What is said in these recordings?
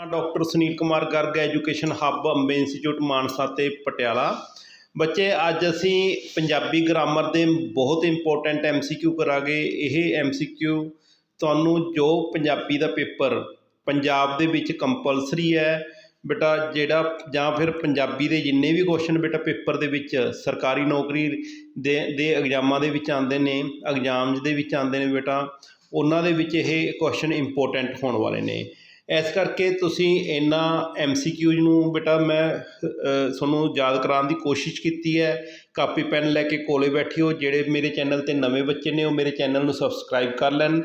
Doctor Sunil Kumar Garg, education hub, Ambe institute, Mansa ਤੇ ਪਟਿਆਲਾ। ਬੱਚੇ, ਅੱਜ ਅਸੀਂ ਪੰਜਾਬੀ ਗ੍ਰਾਮਰ ਦੇ ਬਹੁਤ ਇੰਪੋਰਟੈਂਟ ਐਮਸੀਕਿਊ ਕਰਾਂਗੇ। ਇਹ ਐਮਸੀਕਿਊ ਤੁਹਾਨੂੰ ਜੋ ਪੰਜਾਬੀ ਦਾ ਪੇਪਰ ਪੰਜਾਬ ਦੇ ਵਿੱਚ ਕੰਪਲਸਰੀ ਹੈ, ਬੇਟਾ, ਜਿਹੜਾ ਜਾਂ ਫਿਰ ਪੰਜਾਬੀ ਦੇ ਜਿੰਨੇ ਵੀ ਕੁਐਸਚਨ ਬੇਟਾ ਪੇਪਰ ਦੇ ਵਿੱਚ ਸਰਕਾਰੀ ਨੌਕਰੀ ਦੇ ਦੇ ਐਗਜ਼ਾਮਾਂ ਦੇ ਵਿੱਚ ਆਉਂਦੇ ਨੇ ਐਗਜ਼ਾਮਸ ਦੇ ਵਿੱਚ ਆਉਂਦੇ ਨੇ ਬੇਟਾ, ਉਹਨਾਂ ਦੇ ਵਿੱਚ ਇਹ ਕੁਐਸਚਨ ਇੰਪੋਰਟੈਂਟ ਹੋਣ ਵਾਲੇ ਨੇ। ਇਸ ਕਰਕੇ ਤੁਸੀਂ ਇਹਨਾਂ ਐੱਮ ਸੀ ਕਿਊਜ਼ ਨੂੰ ਬੇਟਾ ਮੈਂ ਤੁਹਾਨੂੰ ਯਾਦ ਕਰਾਉਣ ਦੀ ਕੋਸ਼ਿਸ਼ ਕੀਤੀ ਹੈ। ਕਾਪੀ ਪੈਨ ਲੈ ਕੇ ਕੋਲੇ ਬੈਠਿਓ, ਜਿਹੜੇ ਮੇਰੇ ਚੈਨਲ ਤੇ ਨਵੇਂ ਬੱਚੇ ਨੇ, ਉਹ ਮੇਰੇ ਚੈਨਲ ਨੂੰ ਸਬਸਕ੍ਰਾਈਬ ਕਰ ਲੈਣ,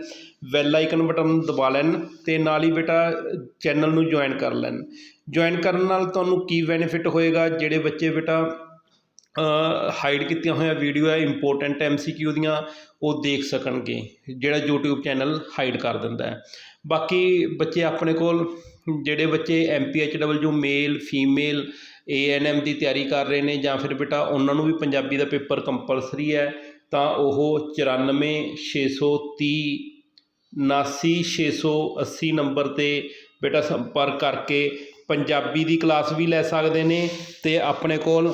ਬੈਲ ਆਈਕਨ ਬਟਨ ਦਬਾ ਲੈਣ ਤੇ ਨਾਲ ਹੀ ਬੇਟਾ ਚੈਨਲ ਨੂੰ ਜੁਆਇਨ ਕਰ ਲੈਣ। ਜੁਆਇਨ ਕਰਨ ਨਾਲ ਤੁਹਾਨੂੰ ਕੀ ਬੈਨੀਫਿਟ ਹੋਏਗਾ? ਜਿਹੜੇ ਬੱਚੇ ਬੇਟਾ ਹਾਈਡ ਕੀਤੀਆਂ ਹੋਈਆਂ ਵੀਡੀਓ ਹੈ ਇੰਪੋਰਟੈਂਟ ਐਮਸੀਕਿਊ ਦੀਆਂ, ਉਹ ਦੇਖ ਸਕਣਗੇ, ਜਿਹੜਾ YouTube ਚੈਨਲ ਹਾਈਡ ਕਰ ਦਿੰਦਾ ਹੈ। ਬਾਕੀ ਬੱਚੇ ਆਪਣੇ ਕੋਲ, ਜਿਹੜੇ ਬੱਚੇ ਐਮਪੀਐਚਡਬਲਯੂ ਮੇਲ ਫੀਮੇਲ ਏਐਨਐਮ ਦੀ ਤਿਆਰੀ ਕਰ ਰਹੇ ਨੇ, ਜਾਂ ਫਿਰ ਬੇਟਾ ਉਹਨਾਂ ਨੂੰ ਵੀ ਪੰਜਾਬੀ ਦਾ ਪੇਪਰ ਕੰਪਲਸਰੀ ਹੈ, ਤਾਂ ਉਹ 94 630 79680 ਨੰਬਰ ਤੇ ਬੇਟਾ ਸੰਪਰਕ ਕਰਕੇ ਪੰਜਾਬੀ ਦੀ ਕਲਾਸ ਵੀ ਲੈ ਸਕਦੇ ਨੇ ਤੇ ਆਪਣੇ ਕੋਲ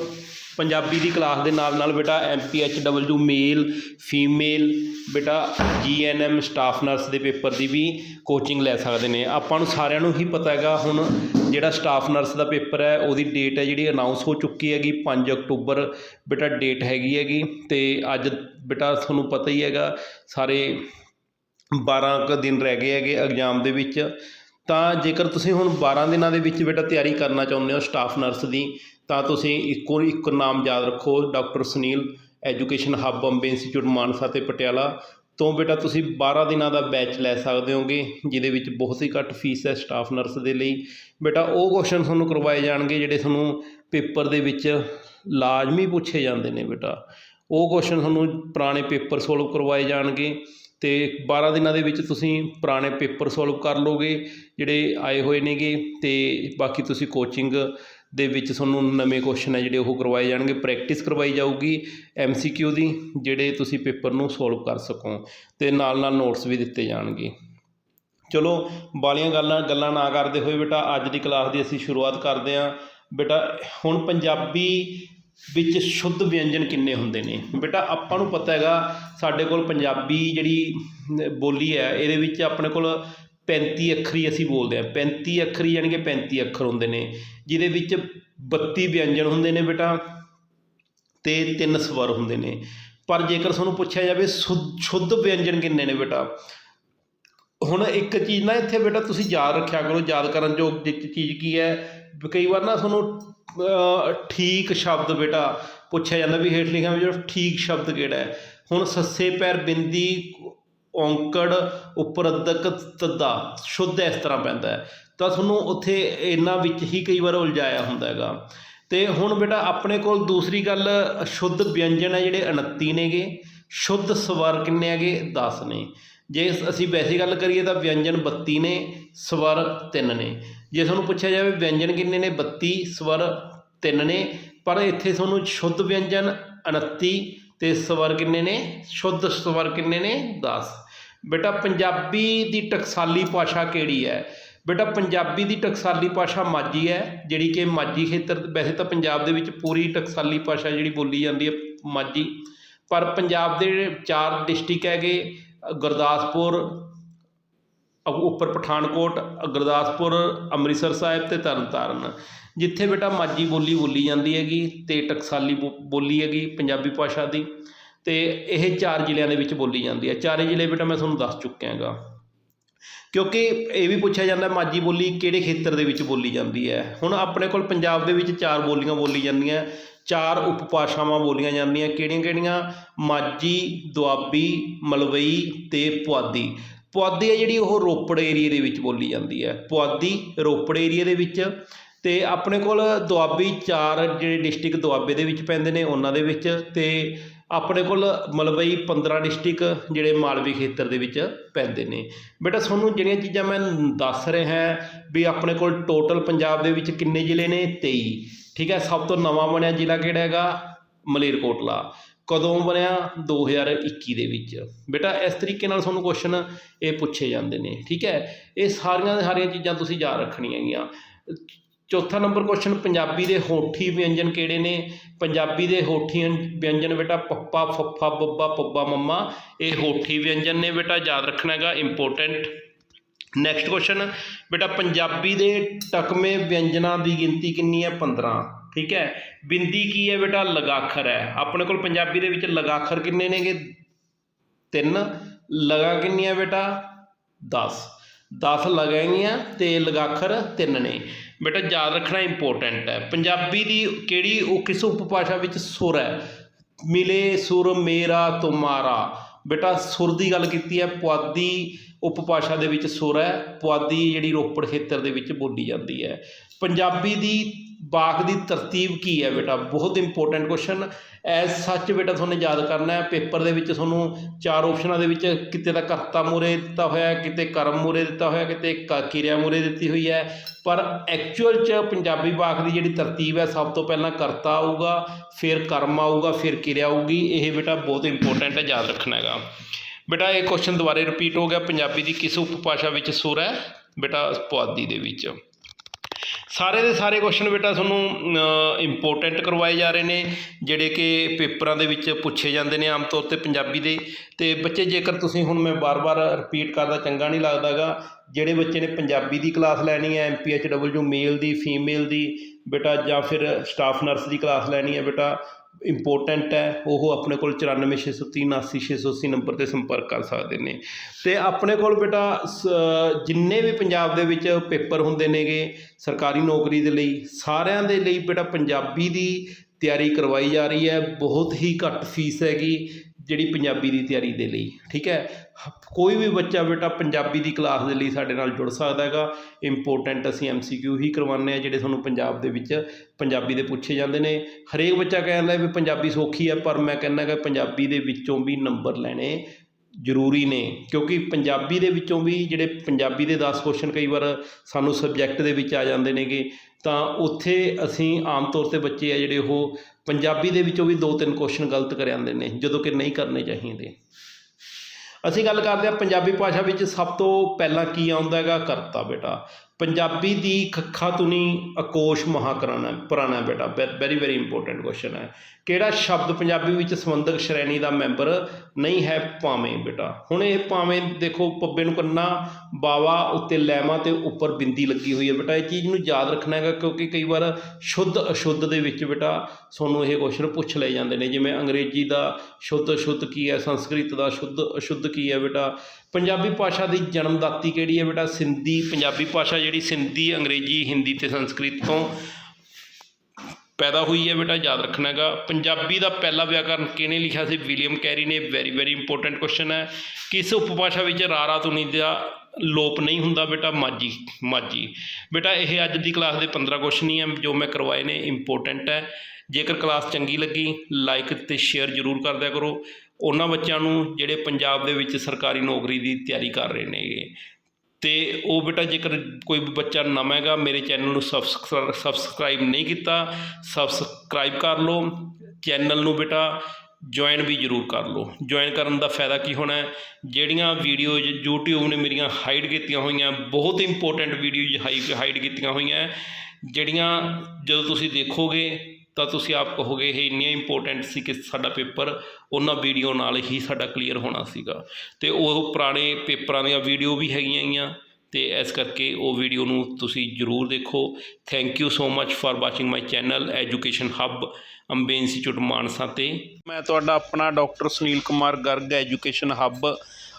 ਪੰਜਾਬੀ ਦੀ ਕਲਾਸ ਦੇ ਨਾਲ ਨਾਲ ਬੇਟਾ ਐਮਪੀਐਚਡਬਲਯੂ ਮੇਲ ਫੀਮੇਲ ਬੇਟਾ ਜੀਐਨਐਮ ਸਟਾਫ ਨਰਸ ਦੇ ਪੇਪਰ ਦੀ ਵੀ ਕੋਚਿੰਗ ਲੈ ਸਕਦੇ ਨੇ। ਆਪਾਂ ਨੂੰ ਸਾਰਿਆਂ ਨੂੰ ਹੀ ਪਤਾ ਹੈਗਾ ਹੁਣ ਜਿਹੜਾ ਸਟਾਫ ਨਰਸ ਦਾ ਪੇਪਰ ਹੈ, ਉਹਦੀ ਡੇਟ ਹੈ ਜਿਹੜੀ ਅਨਾਉਂਸ ਹੋ ਚੁੱਕੀ ਹੈਗੀ 5 ਅਕਤੂਬਰ। ਬੇਟਾ ਡੇਟ ਹੈਗੀ ਹੈਗੀ ਤੇ ਅੱਜ ਬੇਟਾ ਤੁਹਾਨੂੰ ਪਤਾ ਹੀ ਹੈਗਾ, ਸਾਰੇ 12 ਕੁ ਦਿਨ ਰਹਿ ਗਏ ਹੈਗੇ ਐਗਜ਼ਾਮ ਦੇ ਵਿੱਚ। ਤਾਂ ਜੇਕਰ ਤੁਸੀਂ ਹੁਣ 12 ਦਿਨਾਂ ਦੇ ਵਿੱਚ ਬੇਟਾ ਤਿਆਰੀ ਕਰਨਾ ਚਾਹੁੰਦੇ ਹੋ ਸਟਾਫ ਨਰਸ ਦੀ ਤਾਂ ਤੁਸੀਂ ਇੱਕੋ, ਇੱਕ ਨਾਮ ਯਾਦ ਰੱਖੋ, doctor Sunil education hub Bombay institute Mansa ਤੇ ਪਟਿਆਲਾ। ਤੋਂ ਬੇਟਾ, ਤੁਸੀਂ 12 ਦਿਨਾਂ ਦਾ ਬੈਚ ਲੈ ਸਕਦੇ ਹੋਗੇ, ਜਿਹਦੇ ਵਿੱਚ ਬਹੁਤ ਹੀ ਘੱਟ ਫੀਸ ਹੈ ਸਟਾਫ ਨਰਸ ਦੇ ਲਈ। ਬੇਟਾ, ਉਹ ਕੁਐਸਚਨ ਤੁਹਾਨੂੰ ਕਰਵਾਏ ਜਾਣਗੇ, ਜਿਹੜੇ ਤੁਹਾਨੂੰ ਪੇਪਰ ਦੇ ਵਿੱਚ ਲਾਜ਼ਮੀ ਪੁੱਛੇ ਜਾਂਦੇ ਨੇ ਬੇਟਾ। ਉਹ ਕੁਐਸਚਨ ਤੁਹਾਨੂੰ ਪੁਰਾਣੇ ਪੇਪਰ ਸੋਲਵ ਕਰਵਾਏ ਜਾਣਗੇ। ਅਤੇ 12 ਦਿਨਾਂ ਦੇ ਵਿੱਚ ਤੁਸੀਂ ਪੁਰਾਣੇ ਪੇਪਰ ਸੋਲਵ ਕਰ ਲਓਗੇ, ਜਿਹੜੇ ਆਏ ਹੋਏ ਨੇਗੇ ਅਤੇ ਬਾਕੀ ਤੁਸੀਂ ਕੋਚਿੰਗ ਦੇ ਵਿੱਚ ਤੁਹਾਨੂੰ ਨਵੇਂ ਕੁਐਸਚਨ ਹੈ ਜਿਹੜੇ ਉਹ ਕਰਵਾਏ ਜਾਣਗੇ ਪ੍ਰੈਕਟਿਸ ਕਰਵਾਈ ਜਾਊਗੀ ਐੱਮ ਸੀ ਕਿਊ ਦੀ, ਜਿਹੜੇ ਤੁਸੀਂ ਪੇਪਰ ਨੂੰ ਸੋਲਵ ਕਰ ਸਕੋ ਅਤੇ ਨਾਲ ਨਾਲ ਨੋਟਸ ਵੀ ਦਿੱਤੇ ਜਾਣਗੇ। ਚਲੋ ਬਾਲੀਆਂ ਗੱਲਾਂ ਗੱਲਾਂ ਨਾ ਕਰਦੇ ਹੋਏ ਬੇਟਾ, ਅੱਜ ਦੀ ਕਲਾਸ ਦੀ ਅਸੀਂ ਸ਼ੁਰੂਆਤ ਕਰਦੇ ਹਾਂ। ਬੇਟਾ, ਹੁਣ ਪੰਜਾਬੀ ਵਿੱਚ ਸ਼ੁੱਧ ਵਿਅੰਜਨ ਕਿੰਨੇ ਹੁੰਦੇ ਨੇ? ਬੇਟਾ, ਆਪਾਂ ਨੂੰ ਪਤਾ ਹੈਗਾ, ਸਾਡੇ ਕੋਲ ਪੰਜਾਬੀ ਜਿਹੜੀ ਬੋਲੀ ਹੈ, ਇਹਦੇ ਵਿੱਚ ਆਪਣੇ ਕੋਲ 35 ਅੱਖਰੀ ਅਸੀਂ ਬੋਲਦੇ ਹਾਂ। 35 ਅੱਖਰੀ ਯਾਨੀ ਕਿ 35 ਅੱਖਰ ਹੁੰਦੇ ਨੇ, ਜਿਹਦੇ ਵਿੱਚ 32 ਵਿਅੰਜਨ ਹੁੰਦੇ ਨੇ ਬੇਟਾ ਤੇ ਤਿੰਨ ਸਵਰ ਹੁੰਦੇ ਨੇ। ਪਰ ਜੇਕਰ ਤੁਹਾਨੂੰ ਪੁੱਛਿਆ ਜਾਵੇ, ਸ਼ੁੱਧ ਸ਼ੁੱਧ ਵਿਅੰਜਨ ਕਿੰਨੇ ਨੇ ਬੇਟਾ? ਹੁਣ ਇੱਕ ਚੀਜ਼ ਨਾ ਇੱਥੇ ਬੇਟਾ ਤੁਸੀਂ ਯਾਦ ਰੱਖਿਆ ਕਰੋ, ਯਾਦ ਕਰਨ ਯੋਗ ਦੀ ਚੀਜ਼ ਕੀ ਹੈ? ਕਈ ਵਾਰ ਨਾ ਤੁਹਾਨੂੰ ਠੀਕ ਸ਼ਬਦ ਬੇਟਾ, ਪੁੱਛਿਆ ਜਾਂਦਾ ਵੀ ਹੇਠ ਲਿਖਿਆ ਵੀ ਠੀਕ ਸ਼ਬਦ ਕਿਹੜਾ ਹੈ? ਹੁਣ ਸੱਸੇ ਪੈਰ ਬਿੰਦੀ, ਔਂਕੜ ਉੱਪਰ ਅੱਧਕ ਤੱਦਾ, ਸ਼ੁੱਧ ਇਸ ਤਰ੍ਹਾਂ ਪੈਂਦਾ ਹੈ। ਤਾਂ ਤੁਹਾਨੂੰ ਉੱਥੇ ਇਹਨਾਂ ਵਿੱਚ ਹੀ ਕਈ ਵਾਰ ਉਲਝਾਇਆ ਹੁੰਦਾ ਹੈਗਾ। ਤੇ ਹੁਣ ਬੇਟਾ, ਆਪਣੇ ਕੋਲ ਦੂਸਰੀ ਗੱਲ, ਸ਼ੁੱਧ ਵਿਅੰਜਨ ਹੈ ਜਿਹੜੇ 29 ਨੇਗੇ, ਸ਼ੁੱਧ ਸਵਰ ਕਿੰਨੇ ਹੈਗੇ? 10 ਨੇ। ਜੇ ਅਸੀਂ ਵੈਸੇ ਗੱਲ ਕਰੀਏ ਤਾਂ ਵਿਅੰਜਨ 32 ਨੇ, ਸਵਰ 3 ਨੇ। ਜੇ ਤੁਹਾਨੂੰ ਪੁੱਛਿਆ ਜਾਵੇ ਵਿਅੰਜਨ ਕਿੰਨੇ ਨੇ 32 ਸਵਰ 3 ਨੇ, ਪਰ ਇੱਥੇ ਤੁਹਾਨੂੰ ਸ਼ੁੱਧ ਵਿਅੰਜਨ 29 ਤੇ ਸਵਰ ਕਿੰਨੇ ਨੇ, ਸ਼ੁੱਧ ਸਵਰ ਕਿੰਨੇ ਨੇ 10 ਬੇਟਾ ਪੰਜਾਬੀ ਦੀ ਟਕਸਾਲੀ ਭਾਸ਼ਾ ਕਿਹੜੀ ਹੈ? ਬੇਟਾ ਪੰਜਾਬੀ ਦੀ ਟਕਸਾਲੀ ਭਾਸ਼ਾ ਮਾਝੀ ਹੈ, ਜਿਹੜੀ ਕਿ ਮਾਝੀ ਖੇਤਰ, ਵੈਸੇ ਤਾਂ ਪੰਜਾਬ ਦੇ ਵਿੱਚ ਪੂਰੀ ਟਕਸਾਲੀ ਭਾਸ਼ਾ ਜਿਹੜੀ ਬੋਲੀ ਜਾਂਦੀ ਹੈ ਮਾਝੀ। ਪਰ ਪੰਜਾਬ ਦੇ ਚਾਰ ਡਿਸਟ੍ਰਿਕਟ ਹੈਗੇ, ਗੁਰਦਾਸਪੁਰ ਉੱਪਰ ਪਠਾਨਕੋਟ, ਗੁਰਦਾਸਪੁਰ, ਅੰਮ੍ਰਿਤਸਰ ਸਾਹਿਬ ਅਤੇ ਤਰਨਤਾਰਨ। ਜਿੱਥੇ ਬੇਟਾ ਮਾਝੀ ਬੋਲੀ ਬੋਲੀ ਜਾਂਦੀ ਹੈਗੀ ਅਤੇ ਟਕਸਾਲੀ ਬੋ- ਬੋਲੀ ਹੈਗੀ ਪੰਜਾਬੀ ਭਾਸ਼ਾ ਦੀ ਅਤੇ ਇਹ ਚਾਰ ਜ਼ਿਲ੍ਹਿਆਂ ਦੇ ਵਿੱਚ ਬੋਲੀ ਜਾਂਦੀ ਹੈ। ਚਾਰੇ ਜ਼ਿਲ੍ਹੇ ਬੇਟਾ ਮੈਂ ਤੁਹਾਨੂੰ ਦੱਸ ਚੁੱਕਿਆ ਹੈਗਾ। ਕਿਉਂਕਿ ਇਹ ਵੀ ਪੁੱਛਿਆ ਜਾਂਦਾ ਮਾਝੀ ਬੋਲੀ ਕਿਹੜੇ ਖੇਤਰ ਦੇ ਵਿੱਚ ਬੋਲੀ ਜਾਂਦੀ ਹੈ। ਹੁਣ ਆਪਣੇ ਕੋਲ ਪੰਜਾਬ ਦੇ ਵਿੱਚ ਚਾਰ ਬੋਲੀਆਂ ਬੋਲੀ ਜਾਂਦੀਆਂ, ਚਾਰ ਉਪਭਾਸ਼ਾਵਾਂ ਬੋਲੀਆਂ ਜਾਂਦੀਆਂ ਕਿਹੜੀਆਂ ਕਿਹੜੀਆਂ ਮਾਝੀ, ਦੁਆਬੀ, ਮਲਵਈ ਤੇ ਪੁਆਧੀ। ਪੁਆਧੀ ਹੈ ਜਿਹੜੀ ਉਹ ਰੋਪੜ ਏਰੀਏ ਦੇ ਵਿੱਚ ਬੋਲੀ ਜਾਂਦੀ ਹੈ। ਪੁਆਧੀ ਰੋਪੜ ਏਰੀਏ ਦੇ ਵਿੱਚ ਤੇ ਆਪਣੇ ਕੋਲ ਦੁਆਬੀ ਚਾਰ ਜਿਹੜੇ ਡਿਸਟ੍ਰਿਕਟ ਦੁਆਬੇ ਦੇ ਵਿੱਚ ਪੈਂਦੇ ਨੇ ਉਹਨਾਂ ਦੇ ਵਿੱਚ ਤੇ ਆਪਣੇ ਕੋਲ ਮਲਵਈ 15 ਡਿਸਟ੍ਰਿਕਟ ਜਿਹੜੇ ਮਾਲਵੇ ਖੇਤਰ ਦੇ ਵਿੱਚ ਪੈਂਦੇ ਨੇ। ਬੇਟਾ ਤੁਹਾਨੂੰ ਜਿਹੜੀਆਂ ਚੀਜ਼ਾਂ ਮੈਂ ਦੱਸ ਰਿਹਾ ਵੀ ਆਪਣੇ ਕੋਲ ਟੋਟਲ ਪੰਜਾਬ ਦੇ ਵਿੱਚ ਕਿੰਨੇ ਜ਼ਿਲ੍ਹੇ ਨੇ? 23 ਠੀਕ ਹੈ, ਸਭ ਤੋਂ ਨਵਾਂ ਬਣਿਆ ਜ਼ਿਲ੍ਹਾ ਕਿਹੜਾ ਹੈਗਾ? ਮਲੇਰਕੋਟਲਾ। ਕਦੋਂ ਬਣਿਆ? 2021 ਦੇ ਵਿੱਚ। ਬੇਟਾ, ਇਸ ਤਰੀਕੇ ਨਾਲ ਤੁਹਾਨੂੰ ਕੁਐਸਚਨ ਇਹ ਪੁੱਛੇ ਜਾਂਦੇ ਨੇ, ਠੀਕ ਹੈ? ਇਹ ਸਾਰੀਆਂ ਸਾਰੀਆਂ ਚੀਜ਼ਾਂ ਤੁਸੀਂ ਯਾਦ ਰੱਖਣੀਆਂ ਹੈਗੀਆਂ। ਚੌਥਾ ਨੰਬਰ ਕੁਐਸਚਨ ਪੰਜਾਬੀ ਦੇ ਹੋਠੀ ਵਿਅੰਜਨ ਕਿਹੜੇ ਨੇ? ਪੰਜਾਬੀ ਦੇ ਹੋਠੀ ਵਿਅੰਜਨ ਬੇਟਾ, ਪੱਪਾ, ਫੱਫਾ, ਬੱਬਾ, ਪੱਬਾ, ਮੰਮਾ। ਇਹ ਹੋਠੀ ਵਿਅੰਜਨ ਨੇ ਬੇਟਾ, ਯਾਦ ਰੱਖਣਾ ਹੈਗਾ ਇੰਪੋਰਟੈਂਟ ਨੈਕਸਟ ਕੁਐਸਚਨ ਬੇਟਾ, ਪੰਜਾਬੀ ਦੇ ਟਕਮੇ ਵਿਅੰਜਨਾਂ ਦੀ ਗਿਣਤੀ ਕਿੰਨੀ ਹੈ? 15 ਠੀਕ ਹੈ? ਬਿੰਦੀ ਕੀ ਹੈ ਬੇਟਾ? ਲਗਾਖਰ ਹੈ। ਆਪਣੇ ਕੋਲ ਪੰਜਾਬੀ ਦੇ ਵਿੱਚ ਲਗਾਖਰ ਕਿੰਨੇ ਨੇਗੇ? ਤਿੰਨ। ਲਗਾ ਕਿੰਨੀਆਂ ਬੇਟਾ? 10 10 ਲਗਾਈਆਂ ਤੇ ਲਗਾਖਰ ਤਿੰਨ ਨੇ। ਬੇਟਾ, ਯਾਦ ਰੱਖਣਾ ਇੰਪੋਰਟੈਂਟ ਹੈ। ਪੰਜਾਬੀ ਦੀ ਕਿਹੜੀ, ਉਹ ਕਿਸ ਉਪਭਾਸ਼ਾ ਵਿੱਚ ਸੁਰ ਹੈ? ਮਿਲੇ ਸੁਰ ਮੇਰਾ ਤੁਮਾਰਾ। ਬੇਟਾ, ਸੁਰ ਦੀ ਗੱਲ ਕੀਤੀ ਹੈ। ਪੁਆਧੀ ਉਪਭਾਸ਼ਾ ਦੇ ਵਿੱਚ ਸੁਰ ਹੈ। ਪੁਆਧੀ ਜਿਹੜੀ ਰੋਪੜ ਖੇਤਰ ਦੇ ਵਿੱਚ ਬੋਲੀ ਜਾਂਦੀ ਹੈ। ਪੰਜਾਬੀ ਦੀ ਵਾਕ ਦੀ ਤਰਤੀਬ ਕੀ ਹੈ ਬੇਟਾ? ਬਹੁਤ ਇੰਪੋਰਟੈਂਟ ਕੁਐਸਚਨ ਐਸ ਸੱਚ ਬੇਟਾ ਤੁਹਾਨੂੰ ਯਾਦ ਕਰਨਾ ਹੈ। ਪੇਪਰ ਦੇ ਵਿੱਚ ਤੁਹਾਨੂੰ ਚਾਰ ਆਪਸ਼ਨਾਂ ਦੇ ਵਿੱਚ ਕਿਤੇ ਦਾ ਕਰਤਾ ਮੂਰੇ ਦਿੱਤਾ ਹੋਇਆ, ਕਿਤੇ ਕਰਮ ਮੂਰੇ ਦਿੱਤਾ ਹੋਇਆ, ਕਿਤੇ ਕ- ਕਿਰਿਆ ਮੂਰੇ ਦਿੱਤੀ ਹੋਈ ਹੈ। ਪਰ ਐਕਚੁਅਲ ਚ ਪੰਜਾਬੀ ਵਾਕ ਦੀ ਜਿਹੜੀ ਤਰਤੀਬ ਹੈ, ਸਭ ਤੋਂ ਪਹਿਲਾਂ ਕਰਤਾ ਆਊਗਾ, ਫਿਰ ਕਰਮ ਆਊਗਾ, ਫਿਰ ਕਿਰਿਆ ਆਊਗੀ। ਇਹ ਬੇਟਾ ਬਹੁਤ ਇੰਪੋਰਟੈਂਟ ਹੈ, ਯਾਦ ਰੱਖਣਾ ਹੈਗਾ। ਬੇਟਾ, ਇਹ ਕੁਐਸਚਨ ਦੁਬਾਰੇ ਰਿਪੀਟ ਹੋ ਗਿਆ। ਪੰਜਾਬੀ ਦੀ ਕਿਸ ਉਪਭਾਸ਼ਾ ਵਿੱਚ ਸੁਰ ਹੈ? ਬੇਟਾ, ਪੁਆਧੀ ਦੇ ਵਿੱਚ। ਸਾਰੇ ਦੇ ਸਾਰੇ ਕੁਐਸਚਨ ਬੇਟਾ ਤੁਹਾਨੂੰ ਇੰਪੋਰਟੈਂਟ ਕਰਵਾਏ ਜਾ ਰਹੇ ਨੇ, ਜਿਹੜੇ ਕਿ ਪੇਪਰਾਂ ਦੇ ਵਿੱਚ ਪੁੱਛੇ ਜਾਂਦੇ ਨੇ ਆਮ ਤੌਰ ਤੇ ਪੰਜਾਬੀ ਦੇ। ਤੇ ਬੱਚੇ, ਜੇਕਰ ਤੁਸੀਂ ਹੁਣ ਮੈਂ ਬਾਰ-ਬਾਰ ਰਿਪੀਟ ਕਰਦਾ, ਚੰਗਾ ਨਹੀਂ ਲੱਗਦਾਗਾ। ਜਿਹੜੇ ਬੱਚੇ ਨੇ ਪੰਜਾਬੀ ਦੀ ਕਲਾਸ ਲੈਣੀ ਹੈ ਐਮਪੀਐਚਡਬਲਯੂ ਮੇਲ ਦੀ ਫੀਮੇਲ ਦੀ, ਬੇਟਾ, ਜਾਂ ਫਿਰ ਸਟਾਫ ਨਰਸ ਦੀ ਕਲਾਸ ਲੈਣੀ ਹੈ, ਬੇਟਾ ਇੰਪੋਰਟੈਂਟ ਹੈ, ਉਹ ਆਪਣੇ ਕੋਲ 9463 79680 ਨੰਬਰ ਤੇ ਸੰਪਰਕ ਕਰ ਸਕਦੇ ਨੇ। ਤੇ ਆਪਣੇ ਕੋਲ ਬੇਟਾ ਸ- ਜਿੰਨੇ ਵੀ ਪੰਜਾਬ ਦੇ ਵਿੱਚ ਪੇਪਰ ਹੁੰਦੇ ਨੇਗੇ, ਸਰਕਾਰੀ ਨੌਕਰੀ ਦੇ ਲਈ, ਸਾਰਿਆਂ ਦੇ ਲਈ ਬੇਟਾ ਪੰਜਾਬੀ ਦੀ ਤਿਆਰੀ ਕਰਵਾਈ ਜਾ ਰਹੀ ਹੈ। ਬਹੁਤ ਹੀ ਘੱਟ ਫੀਸ ਹੈਗੀ। ਜਿਹੜੀ ਪੰਜਾਬੀ ਦੀ ਤਿਆਰੀ ਦੇ ਲਈ, ਠੀਕ ਹੈ? ਕੋਈ ਵੀ ਬੱਚਾ ਬੇਟਾ ਪੰਜਾਬੀ ਦੀ ਕਲਾਸ ਦੇ ਲਈ ਸਾਡੇ ਨਾਲ ਜੁੜ ਸਕਦਾ ਹੈਗਾ। ਇੰਪੋਰਟੈਂਟ ਅਸੀਂ ਐਮਸੀਕਿਊ ਹੀ ਕਰਵਾਉਂਦੇ ਆ ਜਿਹੜੇ ਤੁਹਾਨੂੰ ਪੰਜਾਬ ਦੇ ਵਿੱਚ ਪੰਜਾਬੀ ਦੇ ਪੁੱਛੇ ਜਾਂਦੇ ਨੇ। ਹਰੇਕ ਬੱਚਾ ਕਹਿੰਦਾ ਵੀ ਪੰਜਾਬੀ ਸੌਖੀ ਹੈ, ਪਰ ਮੈਂ ਕਹਿੰਦਾ ਕਿ ਪੰਜਾਬੀ ਦੇ ਵਿੱਚੋਂ ਵੀ ਨੰਬਰ ਲੈਣੇ ਜ਼ਰੂਰੀ ਨੇ। ਕਿਉਂਕਿ ਪੰਜਾਬੀ ਦੇ ਵਿੱਚੋਂ ਵੀ ਜਿਹੜੇ ਪੰਜਾਬੀ ਦੇ 10 ਕੁਐਸਚਨ ਕਈ ਵਾਰ ਸਾਨੂੰ ਸਬਜੈਕਟ ਦੇ ਵਿੱਚ ਆ ਜਾਂਦੇ ਨੇਗੇ। ਤਾਂ ਉੱਥੇ ਅਸੀਂ ਆਮ ਤੌਰ ਤੇ ਬੱਚੇ ਆ ਜਿਹੜੇ ਉਹ ਪੰਜਾਬੀ ਦੇ ਵਿੱਚੋਂ ਵੀ ਦੋ ਤਿੰਨ ਕੁਐਸਚਨ ਗਲਤ ਕਰ ਜਾਂਦੇ ਨੇ, ਜਦੋਂ ਕਿ ਨਹੀਂ ਕਰਨੇ ਚਾਹੀਦੇ। ਅਸੀਂ ਗੱਲ ਕਰਦੇ ਹਾਂ ਪੰਜਾਬੀ ਭਾਸ਼ਾ ਵਿੱਚ ਸਭ ਤੋਂ ਪਹਿਲਾਂ ਕੀ ਆਉਂਦਾ ਹੈਗਾ, ਕਰਤਾ ਬੇਟਾ। ਪੰਜਾਬੀ ਦੀ ਖੱਖਾ ਤੁਨੀ ਅਕੋਸ਼ ਮਹਾਕਰਨ ਹੈ ਪੁਰਾਣਾ ਬੇਟਾ ਵੈਰੀ ਵੈਰੀ ਇੰਪੋਰਟੈਂਟ ਕੁਐਸਚਨ ਹੈ। ਕਿਹੜਾ ਸ਼ਬਦ ਪੰਜਾਬੀ ਵਿੱਚ ਸੰਬੰਧਕ ਸ਼੍ਰੇਣੀ ਦਾ ਮੈਂਬਰ ਨਹੀਂ ਹੈ ਭਾਵੇਂ ਬੇਟਾ? ਹੁਣ ਇਹ ਭਾਵੇਂ ਦੇਖੋ, ਪੱਬੇ ਨੂੰ ਕੰਨਾ, ਬਾਵਾ ਉੱਤੇ ਲੈਮਾ ਤੇ ਉੱਪਰ ਬਿੰਦੀ ਲੱਗੀ ਹੋਈ ਹੈ ਬੇਟਾ। ਇਹ ਚੀਜ਼ ਨੂੰ ਯਾਦ ਰੱਖਣਾ ਹੈਗਾ ਕਿਉਂਕਿ ਕਈ ਵਾਰ ਸ਼ੁੱਧ, ਅਸ਼ੁੱਧ ਦੇ ਵਿੱਚ ਬੇਟਾ ਤੁਹਾਨੂੰ ਇਹ ਕੁਐਸਚਨ ਪੁੱਛ ਲਏ ਜਾਂਦੇ ਨੇ, ਜਿਵੇਂ ਅੰਗਰੇਜ਼ੀ ਦਾ ਸ਼ੁੱਧ ਅਸ਼ੁੱਧ ਕੀ ਹੈ, ਸੰਸਕ੍ਰਿਤ ਦਾ ਸ਼ੁੱਧ ਅਸ਼ੁੱਧ ਕੀ ਹੈ ਬੇਟਾ? ਪੰਜਾਬੀ ਭਾਸ਼ਾ ਦੀ ਜਨਮਦਾਤੀ ਕਿਹੜੀ ਹੈ ਬੇਟਾ? ਸਿੰਧੀ, ਪੰਜਾਬੀ ਭਾਸ਼ਾ ਜਿਹੜੀ ਸਿੰਧੀ, ਅੰਗਰੇਜ਼ੀ, ਹਿੰਦੀ ਤੇ ਸੰਸਕ੍ਰਿਤ ਤੋਂ ਪੈਦਾ ਹੋਈ ਹੈ ਬੇਟਾ, ਯਾਦ ਰੱਖਣਾ ਹੈਗਾ। ਪੰਜਾਬੀ ਦਾ ਪਹਿਲਾ ਵਿਆਕਰਨ ਕਿਹਨੇ ਲਿਖਿਆ ਸੀ? ਵਿਲੀਅਮ ਕੈਰੀ ਨੇ। ਵੈਰੀ ਵੈਰੀ ਇੰਪੋਰਟੈਂਟ ਕੁਐਸਚਨ ਹੈ। ਕਿਸ ਉਪਭਾਸ਼ਾ ਵਿੱਚ ਰਾਰਾ ਧੁਨੀ ਦਾ ਲੋਪ ਨਹੀਂ ਹੁੰਦਾ ਬੇਟਾ? ਮਾਝੀ ਮਾਝੀ। ਬੇਟਾ, ਇਹ ਅੱਜ ਦੀ ਕਲਾਸ ਦੇ 15 ਕੁਐਸਚਨ ਹੀ ਹੈ, ਜੋ ਮੈਂ ਕਰਵਾਏ ਨੇ। ਇੰਪੋਰਟੈਂਟ ਹੈ। ਜੇਕਰ ਕਲਾਸ ਚੰਗੀ ਲੱਗੀ ਲਾਈਕ ਤੇ ਸ਼ੇਅਰ ਜ਼ਰੂਰ ਕਰ ਦਿਆ ਕਰੋ। ਉਹਨਾਂ ਬੱਚਿਆਂ ਨੂੰ ਜਿਹੜੇ ਪੰਜਾਬ ਦੇ ਵਿੱਚ ਸਰਕਾਰੀ ਨੌਕਰੀ ਦੀ ਤਿਆਰੀ ਕਰ ਰਹੇ ਨੇਗੇ। ਅਤੇ ਉਹ ਬੇਟਾ ਜੇਕਰ ਕੋਈ ਬੱਚਾ ਨਵਾਂ ਹੈਗਾ, ਮੇਰੇ ਚੈਨਲ ਨੂੰ ਸਬਸਕ੍ਰਾ- ਸਬਸਕ੍ਰਾਈਬ ਨਹੀਂ ਕੀਤਾ, ਸਬਸਕ੍ਰਾਈਬ ਕਰ ਲਓ। ਚੈਨਲ ਨੂੰ ਬੇਟਾ ਜੁਆਇਨ ਵੀ ਜ਼ਰੂਰ ਕਰ ਲਓ। ਜੁਆਇਨ ਕਰਨ ਦਾ ਫਾਇਦਾ ਕੀ ਹੋਣਾ ਹੈ? ਜਿਹੜੀਆਂ ਵੀਡੀਓਜ਼ YouTube ਨੇ ਮੇਰੀਆਂ ਹਾਈਡ ਕੀਤੀਆਂ ਹੋਈਆਂ, ਬਹੁਤ ਇੰਪੋਰਟੈਂਟ ਵੀਡੀਓਜ਼ ਹਾਈਡ ਕੀਤੀਆਂ ਹੋਈਆਂ, ਜਿਹੜੀਆਂ ਜਦੋਂ ਤੁਸੀਂ ਦੇਖੋਗੇ ਤਾਂ ਤੁਸੀਂ ਆਪ ਕਹੋਗੇ, ਇਹ ਇੰਨੀਆਂ ਇੰਪੋਰਟੈਂਟ ਸੀ ਕਿ ਸਾਡਾ ਪੇਪਰ, ਉਹਨਾਂ ਵੀਡੀਓ ਨਾਲ ਹੀ ਸਾਡਾ ਕਲੀਅਰ ਹੋਣਾ ਸੀਗਾ। ਤੇ ਉਹ ਪੁਰਾਣੇ ਪੇਪਰਾਂ ਦੀਆਂ ਵੀਡੀਓ ਵੀ ਹੈਗੀਆਂ ਗੀਆਂ, ਤੇ ਇਸ ਕਰਕੇ ਉਹ ਵੀਡੀਓ ਨੂੰ ਤੁਸੀਂ ਜਰੂਰ ਦੇਖੋ। Thank you so much for watching my channel education hub Ambe institute Mansa ਤੇ। ਮੈਂ ਤੁਹਾਡਾ ਆਪਣਾ doctor Sunil Kumar Garg education hub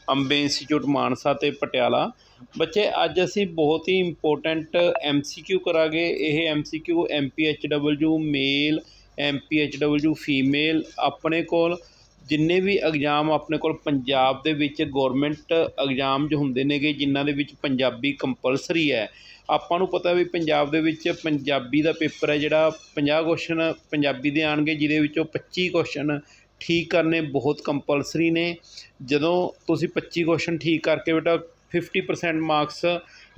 Ambe institute Mansa ਤੇ ਪਟਿਆਲਾ। ਬੱਚੇ, ਅੱਜ ਅਸੀਂ ਬਹੁਤ ਹੀ ਇੰਪੋਰਟੈਂਟ ਐਮਸੀਕਿਊ ਕਰਾਂਗੇ। ਇਹ ਐਮਸੀਕਿਊ ਐਮਪੀਐਚਡਬਲਯੂ ਮੇਲ ਐਮਪੀਐਚਡਬਲਯੂ ਫੀਮੇਲ ਆਪਣੇ ਕੋਲ। ਜਿੰਨੇ ਵੀ ਐਗਜ਼ਾਮ ਆਪਣੇ ਕੋਲ ਪੰਜਾਬ ਦੇ ਵਿੱਚ ਗਵਰਨਮੈਂਟ ਐਗਜ਼ਾਮ ਜੋ ਹੁੰਦੇ ਨੇਗੇ, ਜਿਨ੍ਹਾਂ ਦੇ ਵਿੱਚ ਪੰਜਾਬੀ ਕੰਪਲਸਰੀ ਹੈ। ਆਪਾਂ ਨੂੰ ਪਤਾ ਵੀ ਪੰਜਾਬ ਦੇ ਵਿੱਚ ਪੰਜਾਬੀ ਦਾ ਪੇਪਰ ਹੈ ਜਿਹੜਾ 50 ਕੁਐਸਚਨ ਪੰਜਾਬੀ ਦੇ ਆਣਗੇ, ਜਿਹਦੇ ਵਿੱਚੋਂ 25 ਕੁਐਸਚਨ ਠੀਕ ਕਰਨੇ ਬਹੁਤ ਕੰਪਲਸਰੀ ਨੇ। ਜਦੋਂ ਤੁਸੀਂ 25 ਕੁਐਸਚਨ ਠੀਕ ਕਰਕੇ ਬੇਟਾ 50% ਮਾਰਕਸ